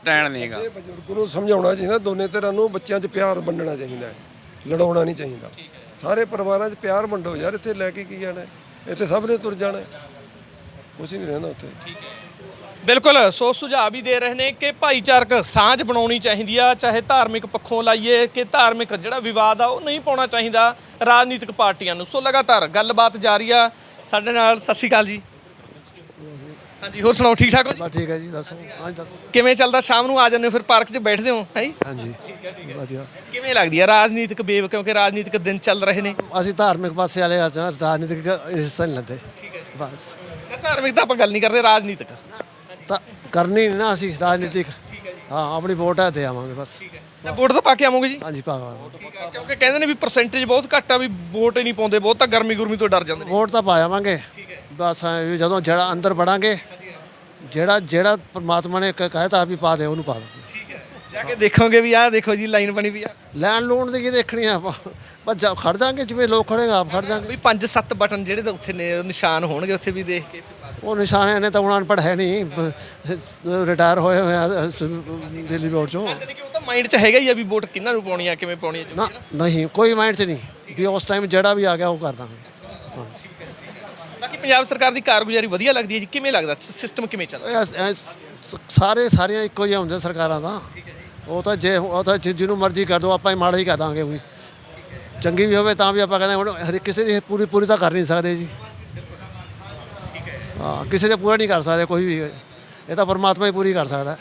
[SPEAKER 6] ਸਟੈਂਡ ਨਹੀਂ ਹੈਗਾ।
[SPEAKER 5] ਇਹ ਬਜ਼ੁਰਗ ਨੂੰ ਸਮਝਾਉਣਾ ਚਾਹੀਦਾ ਦੋਨੇ ਧਿਰਾਂ ਨੂੰ ਬੱਚਿਆਂ 'ਚ ਪਿਆਰ ਵੰਡਣਾ ਚਾਹੀਦਾ ਹੈ। ਲੜਾਉਣਾ ਨਹੀਂ ਚਾਹੀਦਾ। ਸਾਰੇ ਪਰਿਵਾਰਾਂ 'ਚ ਪਿਆਰ ਵੰਡੋ ਯਾਰ ਇੱਥੇ ਲੈ ਕੇ ਕੀ ਜਾਣਾ ਹੈ? ਇੱਥੇ ਸਭ ਨੇ ਤੁਰ ਜਾਣਾ ਹੈ। ਕੁਛ ਨਹੀਂ ਰਹਿੰਦਾ ਉੱਥੇ।
[SPEAKER 2] ਬਿਲਕੁਲ ਸੋ ਸੁਝਾਅ ਵੀ ਦੇ ਰਹੇ ਨੇ ਕਿ ਭਾਈਚਾਰਕ ਸਾਂਝ ਬਣਾਉਣੀ ਚਾਹੀਦੀ ਆ ਚਾਹੇ ਧਾਰਮਿਕ ਪੱਖੋਂ ਲਾਈਏ ਕਿ ਧਾਰਮਿਕ ਜਿਹੜਾ ਵਿਵਾਦ ਆ ਉਹ ਨਹੀਂ ਪਾਉਣਾ ਚਾਹੀਦਾ ਰਾਜਨੀਤਿਕ ਪਾਰਟੀਆਂ ਨੂੰ। ਸੋ ਲਗਾਤਾਰ ਗੱਲਬਾਤ ਜਾਰੀ ਆ। ਸਾਡੇ ਨਾਲ ਸਤਿ ਸ਼੍ਰੀ ਅਕਾਲ ਜੀ। ਹਾਂਜੀ ਹੋਰ ਸੁਣਾਓ ਠੀਕ ਠਾਕ ਹੋ ਜੀ?
[SPEAKER 8] ਬਸ ਠੀਕ ਹੈ ਜੀ ਦੱਸੋ? ਹਾਂਜੀ ਦੱਸੋ।
[SPEAKER 2] ਕਿਵੇਂ ਚੱਲਦਾ? ਸ਼ਾਮ ਨੂੰ ਆ ਜਾਂਦੇ ਹੋ ਫਿਰ ਪਾਰਕ 'ਚ ਬੈਠਦੇ ਹੋ ਹੈ
[SPEAKER 8] ਹਾਂਜੀ ਵਧੀਆ।
[SPEAKER 2] ਕਿਵੇਂ ਲੱਗਦੀ ਆ ਰਾਜਨੀਤਿਕ ਬੇਵ ਕਿਉਂਕਿ ਰਾਜਨੀਤਿਕ ਦਿਨ ਚੱਲ ਰਹੇ ਨੇ।
[SPEAKER 8] ਅਸੀਂ ਧਾਰਮਿਕ ਪਾਸੇ ਵਾਲੇ ਆ ਜਾਂ ਰਾਜਨੀਤਿਕ ਹਿੱਸਾ ਨਹੀਂ ਲੈਂਦੇ। ਬਸ।
[SPEAKER 2] ਧਾਰਮਿਕ ਤਾਂ ਆਪਾਂ ਗੱਲ ਨਹੀਂ ਕਰਦੇ ਰਾਜਨੀਤਿਕ।
[SPEAKER 8] ਕਰਨੀ ਨਹੀਂ ਨਾ ਅਸੀਂ ਰਾਜਨੀਤਿਕ। ਹਾਂ ਆਪਣੀ ਵੋਟ ਹੈ ਤੇ ਆਵਾਂਗੇ ਬਸ।
[SPEAKER 2] ਤਾਂ ਵੋਟ ਤਾਂ ਪਾ ਕੇ ਆਵੋਗੇ ਜੀ?
[SPEAKER 8] ਹਾਂਜੀ ਪਾਵਾਂਗੇ
[SPEAKER 2] ਕਿਉਂਕਿ ਕਹਿੰਦੇ ਨੇ ਵੀ ਪਰਸੈਂਟੇਜ ਬਹੁਤ ਘੱਟ ਆ ਵੀ ਵੋਟ ਹੀ ਨਹੀਂ ਪਾਉਂਦੇ ਬਹੁਤ ਤਾਂ ਗਰਮੀ ਗੁਰਮੀ ਤੋਂ ਡਰ ਜਾਂਦੇ ਨੇ।
[SPEAKER 8] ਵੋਟ ਤਾਂ ਪਾ ਆਵਾਂਗੇ। ਬਸ ਐਂ ਵੀ ਜਦੋਂ ਜਿਹੜਾ ਅੰਦਰ ਵੜਾਂਗੇ ਜਿਹੜਾ ਜਿਹੜਾ ਪ੍ਰਮਾਤਮਾ ਨੇ ਕ- ਕਹਿਤਾ ਵੀ ਪਾ ਦੇ ਉਹਨੂੰ ਪਾ ਦੇ।
[SPEAKER 2] ਜਾ ਕੇ ਦੇਖੋਗੇ ਵੀ ਆਹ ਦੇਖੋ ਜੀ ਲਾਈਨ ਬਣੀ ਵੀ ਆ।
[SPEAKER 8] ਲੈਣ ਲੂਣ ਦੀ ਕੀ ਦੇਖਣੀ ਆ ਆਪਾਂ? ਬਸ ਜਾ ਖੜ ਜਾਾਂਗੇ ਜਿਵੇਂ ਲੋਕ ਖੜੇਗਾ ਆਪ ਖੜ ਜਾਾਂਗੇ।
[SPEAKER 2] ਵੀ ਪੰਜ ਸੱਤ ਬਟਨ ਜਿਹੜੇ ਤਾਂ ਉੱਥੇ ਨੇ ਨਿਸ਼ਾਨ ਹੋਣਗੇ ਉੱਥੇ ਵੀ ਦੇਖ ਕੇ।
[SPEAKER 8] ਉਹ ਨਿਸ਼ਾਨੇ ਨੇ ਤਾਂ ਹੁਣ ਅਨਪੜ੍ਹ ਹੈ ਨਹੀਂ ਰਿਟਾਇਰ ਹੋਏ ਹੋਏ ਆ ਦਿੱਲੀ ਬੋਰਡ ਚੋਂ।
[SPEAKER 2] ਜਾਨੀ ਕਿ ਉਹ ਤਾਂ ਮਾਈਂਡ 'ਚ ਹੈਗਾ ਹੀ ਆ ਵੀ ਵੋਟ ਕਿੰਨਾਂ ਨੂੰ ਪਾਉਣੀ ਆ ਕਿਵੇਂ ਪਾਉਣੀ ਆ
[SPEAKER 8] ਨਾ ਨਹੀਂ ਕੋਈ ਮਾਈਂਡ 'ਚ ਨਹੀਂ ਵੀ ਉਸ ਟਾਈਮ ਜਿਹੜਾ ਵੀ ਆ ਗਿਆ ਉਹ ਕਰ ਦਾਂਗੇ ਹਾਂ।
[SPEAKER 2] ਬਾਕੀ ਪੰਜਾਬ ਸਰਕਾਰ ਦੀ ਕਾਰਗੁਜ਼ਾਰੀ ਵਧੀਆ ਲੱਗਦੀ ਹੈ ਜੀ ਕਿਵੇਂ ਲੱਗਦਾ? ਸਿਸਟਮ ਕਿਵੇਂ ਚੱਲਦਾ
[SPEAKER 8] ਸਾਰੇ ਸਾਰੀਆਂ ਇੱਕੋ ਜਿਹੀਆਂ ਹੁੰਦੀਆਂ ਸਰਕਾਰਾਂ ਦਾ ਉਹ ਤਾਂ ਜੇ ਉਹ ਤਾਂ ਜਿਹਨੂੰ ਮਰਜ਼ੀ ਕਰ ਦੋ ਆਪਾਂ ਹੀ ਮਾੜਾ ਹੀ ਕਰ ਦਾਂਗੇ ਚੰਗੀ ਵੀ ਹੋਵੇ ਤਾਂ ਵੀ ਆਪਾਂ ਕਹਿੰਦੇ ਹੁਣ ਹਰ ਕਿਸੇ ਦੀ ਪੂਰੀ ਪੂਰੀ ਤਾਂ ਕਰ ਨਹੀਂ ਸਕਦੇ ਜੀ। ਹਾਂ ਕਿਸੇ ਦੇ ਪੂਰਾ ਨਹੀਂ ਕਰ ਸਕਦੇ ਕੋਈ ਵੀ। ਇਹ ਤਾਂ ਪਰਮਾਤਮਾ ਹੀ ਪੂਰੀ ਕਰ ਸਕਦਾ।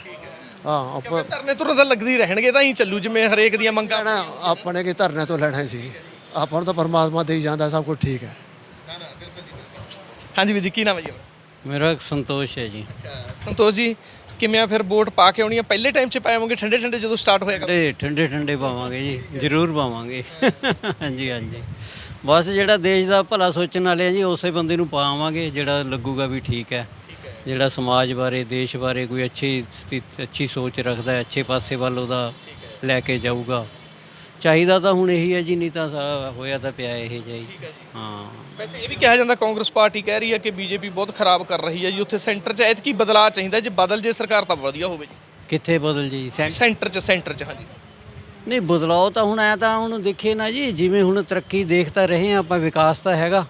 [SPEAKER 8] ਹਾਂ ਆਪਾਂ
[SPEAKER 2] ਧਰਨੇ ਤੁਰਨ ਤਾਂ ਲੱਗਦੀ ਰਹਿਣਗੇ ਤਾਂ ਹੀ ਚੱਲੂ ਜਿਵੇਂ ਹਰੇਕ ਦੀਆਂ ਮੰਗਾਂ।
[SPEAKER 8] ਆਪਣੇ ਕੀ ਧਰਨੇ ਤੋਂ ਲੈਣਾ ਸੀ। ਆਪਾਂ ਨੂੰ ਤਾਂ ਪਰਮਾਤਮਾ ਦੇ ਹੀ ਜਾਂਦਾ ਸਭ ਕੁਝ ਠੀਕ ਹੈ।
[SPEAKER 2] ਹਾਂਜੀ ਵੀਰ ਜੀ ਕੀ ਨਾਮ ਹੈ ਜੀ
[SPEAKER 9] ਮੇਰਾ ਸੰਤੋਸ਼ ਹੈ ਜੀ।
[SPEAKER 2] ਸੰਤੋਸ਼ ਜੀ ਕਿਵੇਂ ਆ ਫਿਰ ਵੋਟ ਪਾ ਕੇ ਆਉਣੀ ਆ? ਪਹਿਲੇ ਟਾਈਮ 'ਚ ਪਾਵਾਂਗੇ ਠੰਡੇ ਠੰਡੇ ਜਦੋਂ ਸਟਾਰਟ ਹੋਏਗਾ
[SPEAKER 9] ਠੰਡੇ ਠੰਡੇ ਠੰਡੇ ਪਾਵਾਂਗੇ ਜੀ ਜ਼ਰੂਰ ਪਾਵਾਂਗੇ। ਹਾਂਜੀ ਹਾਂਜੀ। ਬਸ ਜਿਹੜਾ ਦੇਸ਼ ਦਾ ਭਲਾ ਸੋਚਣ ਵਾਲੇ ਆ ਜੀ ਉਸੇ ਬੰਦੇ ਨੂੰ ਪਾਵਾਂਗੇ ਜਿਹੜਾ ਲੱਗੂਗਾ ਵੀ ਠੀਕ ਹੈ। ਜਿਹੜਾ ਸਮਾਜ ਬਾਰੇ ਦੇਸ਼ ਬਾਰੇ ਕੋਈ ਅੱਛੀ ਸਥਿਤ ਅੱਛੀ ਸੋਚ ਰੱਖਦਾ ਹੈ ਅੱਛੇ ਪਾਸੇ ਵੱਲ ਉਹਦਾ ਲੈ ਕੇ ਜਾਊਗਾ। ਚਾਹੀਦਾ ਤਾਂ ਹੁਣ ਇਹੀ ਹੈ ਜੀ ਨਹੀਂ ਤਾਂ ਸਾ- ਹੋਇਆ ਤਾਂ ਪਿਆ ਇਹ ਜਿਹਾ ਹੀ।
[SPEAKER 2] ਵੈਸੇ ਇਹ ਵੀ ਕਿਹਾ ਜਾਂਦਾ ਕਾਂਗਰਸ ਪਾਰਟੀ ਕਹਿ ਰਹੀ ਹੈ ਕਿ ਬੀਜੇਪੀ ਬਹੁਤ ਖਰਾਬ ਕਰ ਰਹੀ ਹੈ ਜੀ। ਉੱਥੇ ਸੈਂਟਰ 'ਚ ਐਤਕੀ ਬਦਲਾਅ ਚਾਹੀਦਾ ਜੇ ਬਦਲ ਜੇ ਸਰਕਾਰ ਤਾਂ ਵਧੀਆ ਹੋਵੇ ਜੀ।
[SPEAKER 9] ਕਿੱਥੇ ਬਦਲ ਜੀ
[SPEAKER 2] ਸੈਂਟਰ 'ਚ ਸੈਂਟਰ 'ਚ ਹਾਂਜੀ।
[SPEAKER 9] ਨਹੀਂ ਬਦਲਾਅ ਤਾਂ ਹੁਣ ਐ ਤਾਂ ਹੁਣ ਦੇਖੇ ਨਾ ਜੀ, ਜਿਵੇਂ ਹੁਣ ਤਰੱਕੀ ਦੇਖਤਾ ਰਹੇ ਹਾਂ ਆਪਾਂ, ਵਿਕਾਸ ਤਾਂ ਹੈਗਾ।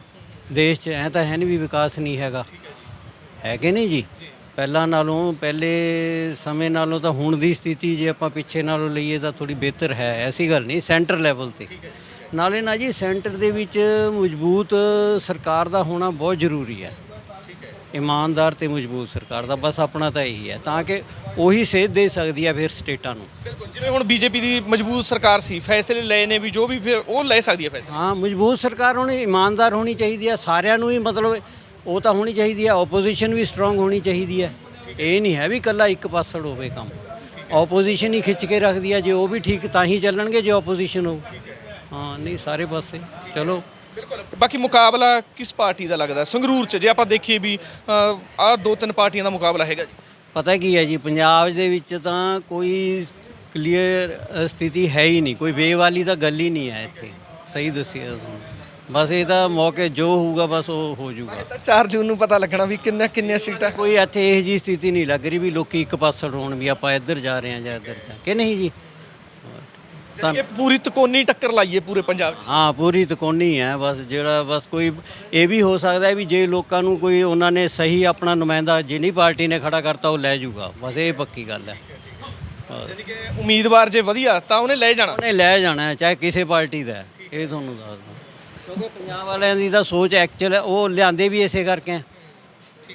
[SPEAKER 9] ਦੇਸ਼ 'ਚ ਐ ਤਾਂ ਹੈ ਨਹੀਂ ਵੀ ਵਿਕਾਸ ਨਹੀਂ ਹੈਗਾ। ਹੈ ਕਿ ਨਹੀਂ ਜੀ। ਪਹਿਲਾਂ ਨਾਲੋਂ, ਪਹਿਲੇ ਸਮੇਂ ਨਾਲੋਂ ਤਾਂ ਹੁਣ ਦੀ ਸਥਿਤੀ ਜੇ ਆਪਾਂ ਪਿੱਛੇ ਨਾਲੋਂ ਲਈਏ ਤਾਂ ਥੋੜੀ ਬਿਹਤਰ ਹੈ, ਐਸੀ ਗੱਲ ਨਹੀਂ, ਸੈਂਟਰ ਲੈਵਲ ਤੇ। ਨਾਲੇ ਨਾ ਜੀ, ਸੈਂਟਰ ਦੇ ਵਿੱਚ ਮਜ਼ਬੂਤ ਸਰਕਾਰ ਦਾ ਹੋਣਾ ਬਹੁਤ ਜ਼ਰੂਰੀ ਹੈ। ਇਮਾਨਦਾਰ ਤੇ ਮਜ਼ਬੂਤ ਸਰਕਾਰ ਦਾ ਬਸ ਆਪਣਾ ਤਾਂ ਇਹੀ ਹੈ ਤਾਂ ਕਿ ਉਹੀ ਸੇਧ ਦੇ ਸਕਦੀ ਹੈ ਫਿਰ ਸਟੇਟਾਂ ਨੂੰ।
[SPEAKER 2] ਬਿਲਕੁਲ ਜਿਵੇਂ ਹੁਣ ਬੀਜੇਪੀ ਦੀ ਮਜ਼ਬੂਤ ਸਰਕਾਰ ਸੀ ਫੈਸਲੇ ਲਏ ਨੇ ਵੀ ਜੋ ਵੀ ਫਿਰ ਉਹ ਲੈ ਸਕਦੀ ਹੈ ਫੈਸਲੇ।
[SPEAKER 9] ਹਾਂ ਮਜ਼ਬੂਤ ਸਰਕਾਰ ਹੋਣੀ ਇਮਾਨਦਾਰ ਹੋਣੀ ਚਾਹੀਦੀ ਹੈ ਸਾਰਿਆਂ ਨੂੰ ਹੀ ਮਤਲਬ ਉਹ ਤਾਂ ਹੋਣੀ ਚਾਹੀਦੀ ਹੈ ਆਪੋਜੀਸ਼ਨ ਵੀ ਸਟਰੋਂਗ ਹੋਣੀ ਚਾਹੀਦੀ ਹੈ। ਇਹ ਨਹੀਂ ਹੈ ਵੀ ਇਕੱਲਾ ਇੱਕ ਪਾਸੜ ਹੋਵੇ ਕੰਮ। ਆਪੋਜੀਸ਼ਨ ਹੀ ਖਿੱਚ ਕੇ ਰੱਖਦੀ ਹੈ ਜੇ ਉਹ ਵੀ ਠੀਕ ਤਾਂ ਹੀ ਚੱਲਣਗੇ ਜੇ ਆਪੋਜੀਸ਼ਨ ਹੋ ਹਾਂ ਨਹੀਂ ਸਾਰੇ ਪਾਸੇ। ਚਲੋ।
[SPEAKER 2] ਬਿਲਕੁਲ। ਬਾਕੀ ਮੁਕਾਬਲਾ ਕਿਸ ਪਾਰਟੀ ਦਾ ਲੱਗਦਾ? ਸੰਗਰੂਰ 'ਚ ਜੇ ਆਪਾਂ ਦੇਖੀਏ ਵੀ ਆਹ ਦੋ ਤਿੰਨ ਪਾਰਟੀਆਂ ਦਾ ਮੁਕਾਬਲਾ ਹੈਗਾ ਜੀ।
[SPEAKER 9] ਪਤਾ ਕੀ ਹੈ ਜੀ ਪੰਜਾਬ ਦੇ ਵਿੱਚ ਤਾਂ ਕੋਈ ਕਲੀਅਰ ਸਥਿਤੀ ਹੈ ਹੀ ਨਹੀਂ। ਕੋਈ ਵੇ ਵਾਲੀ ਤਾਂ ਗੱਲ ਹੀ ਨਹੀਂ ਹੈ ਇੱਥੇ। ਸਹੀ ਦੱਸਿਆ ਤੁਹਾਨੂੰ ਬਸ ਇਹ ਤਾਂ ਮੌਕੇ ਜੋ ਹੋਊਗਾ ਬਸ ਉਹ ਹੋ ਜਾਊਗਾ।
[SPEAKER 2] ਤਾਂ 4 ਜੂਨ ਨੂੰ ਪਤਾ ਲੱਗਣਾ ਵੀ ਕਿੰਨਾ ਕਿੰਨੀਆਂ ਸੀਟਾਂ।
[SPEAKER 9] ਕੋਈ ਇੱਥੇ ਇਹ ਜੀ ਸਥਿਤੀ ਨਹੀਂ ਲੱਗ ਰਹੀ ਵੀ ਲੋਕੀ ਇੱਕ ਪਾਸੜ ਹੋਣ ਵੀ ਆਪਾਂ ਇੱਧਰ ਜਾ ਰਹੇ ਹਾਂ ਜਾਂ ਇੱਧਰ ਜਾ ਕਿ ਨਹੀਂ ਜੀ? ਤਾਂ
[SPEAKER 2] ਇਹ ਪੂਰੀ ਤਕੋਨੀ ਟੱਕਰ ਲਾਈਏ ਪੂਰੇ ਪੰਜਾਬ 'ਚ।
[SPEAKER 9] ਹਾਂ ਪੂਰੀ ਤਕੋਨੀ ਹੈ ਬਸ ਜਿਹੜਾ ਬਸ ਕੋਈ ਇਹ ਵੀ ਹੋ ਸਕਦਾ ਹੈ ਵੀ ਜੇ ਲੋਕਾਂ ਨੂੰ ਕੋਈ ਉਹਨਾਂ ਨੇ ਸਹੀ ਆਪਣਾ ਨੁਮਾਇੰਦਾ ਜਿੰਨੀ ਪਾਰਟੀ ਨੇ ਖੜਾ ਕਰਤਾ ਉਹ ਲੈ ਜਾਊਗਾ ਬਸ ਇਹ ਪੱਕੀ ਗੱਲ ਹੈ। ਬਸ।
[SPEAKER 2] ਯਾਨੀ ਕਿ ਉਮੀਦਵਾਰ ਜੇ ਵਧੀਆ ਤਾਂ ਉਹਨੇ ਲੈ ਜਾਣਾ।
[SPEAKER 9] ਉਹਨੇ ਲੈ ਜਾਣਾ ਹੈ, ਚਾਹੇ ਕਿਸੇ ਪਾਰਟੀ ਦਾ ਹੈ, ਇਹ ਤੁਹਾਨੂੰ ਦੱਸ ਦਵਾਂ ਕਿਉਂਕਿ ਪੰਜਾਬ ਵਾਲਿਆਂ ਦੀ ਤਾਂ ਸੋਚ ਐਕਚੁਅਲ ਉਹ ਲਿਆਂਦੇ ਵੀ ਇਸੇ ਕਰਕੇ ਹੈ।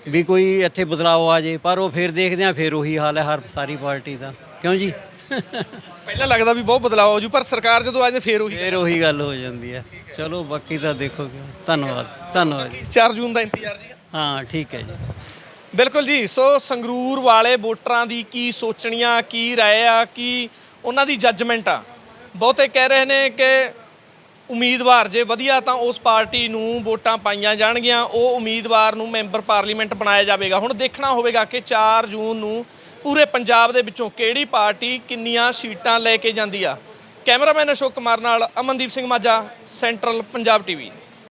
[SPEAKER 9] ਵੀ ਕੋਈ ਇੱਥੇ ਬਦਲਾਅ ਆ ਜੇ ਪਰ ਉਹ ਫਿਰ ਦੇਖਦੇ ਆ ਫਿਰ ਉਹੀ ਹਾਲ ਹੈ ਹਰ ਸਾਰੀ ਪਾਰਟੀ ਦਾ। ਕਿਉਂ ਜੀ?
[SPEAKER 2] ਪਹਿਲਾਂ ਲੱਗਦਾ ਵੀ ਬਹੁਤ ਬਦਲਾਅ ਹੋ ਜੂ ਪਰ ਸਰਕਾਰ ਜਦੋਂ ਆਜੇ ਫੇਰ ਉਹੀ
[SPEAKER 9] ਫਿਰ ਉਹੀ ਗੱਲ ਹੋ ਜਾਂਦੀ ਹੈ ਚਲੋ ਬਾਕੀ ਤਾਂ ਦੇਖੋਗੇ ਧੰਨਵਾਦ ਧੰਨਵਾਦ ਜੀ।
[SPEAKER 2] 4 ਜੂਨ ਦਾ ਇੰਤਜ਼ਾਰ ਜੀ।
[SPEAKER 9] ਹਾਂ ਠੀਕ ਹੈ ਜੀ।
[SPEAKER 2] ਬਿਲਕੁਲ ਜੀ ਸੋ ਸੰਗਰੂਰ ਵਾਲੇ ਵੋਟਰਾਂ ਦੀ ਕੀ ਸੋਚਣੀਆਂ ਕੀ ਰਾਏ ਆ ਕੀ ਉਹਨਾਂ ਦੀ ਜੱਜਮੈਂਟ ਆ। ਬਹੁਤੇ ਕਹਿ ਰਹੇ ਨੇ ਕਿ ਉਮੀਦਵਾਰ ਜੇ ਵਧੀਆ ਤਾਂ ਉਸ ਪਾਰਟੀ ਨੂੰ ਵੋਟਾਂ ਪਾਈਆਂ ਜਾਣਗੀਆਂ ਉਹ ਉਮੀਦਵਾਰ ਨੂੰ ਮੈਂਬਰ ਪਾਰਲੀਮੈਂਟ ਬਣਾਇਆ ਜਾਵੇਗਾ। ਹੁਣ ਦੇਖਣਾ ਹੋਵੇਗਾ ਕਿ 4 ਜੂਨ ਨੂੰ ਪੂਰੇ ਪੰਜਾਬ ਦੇ ਵਿੱਚੋਂ ਕਿਹੜੀ ਪਾਰਟੀ ਕਿੰਨੀਆਂ ਸੀਟਾਂ ਲੈ ਕੇ ਜਾਂਦੀ ਆ? ਕੈਮਰਾਮੈਨ ਅਸ਼ੋਕ ਕੁਮਾਰ ਨਾਲ ਅਮਨਦੀਪ ਸਿੰਘ ਮਾਝਾ, ਸੈਂਟਰਲ ਪੰਜਾਬ ਟੀਵੀ।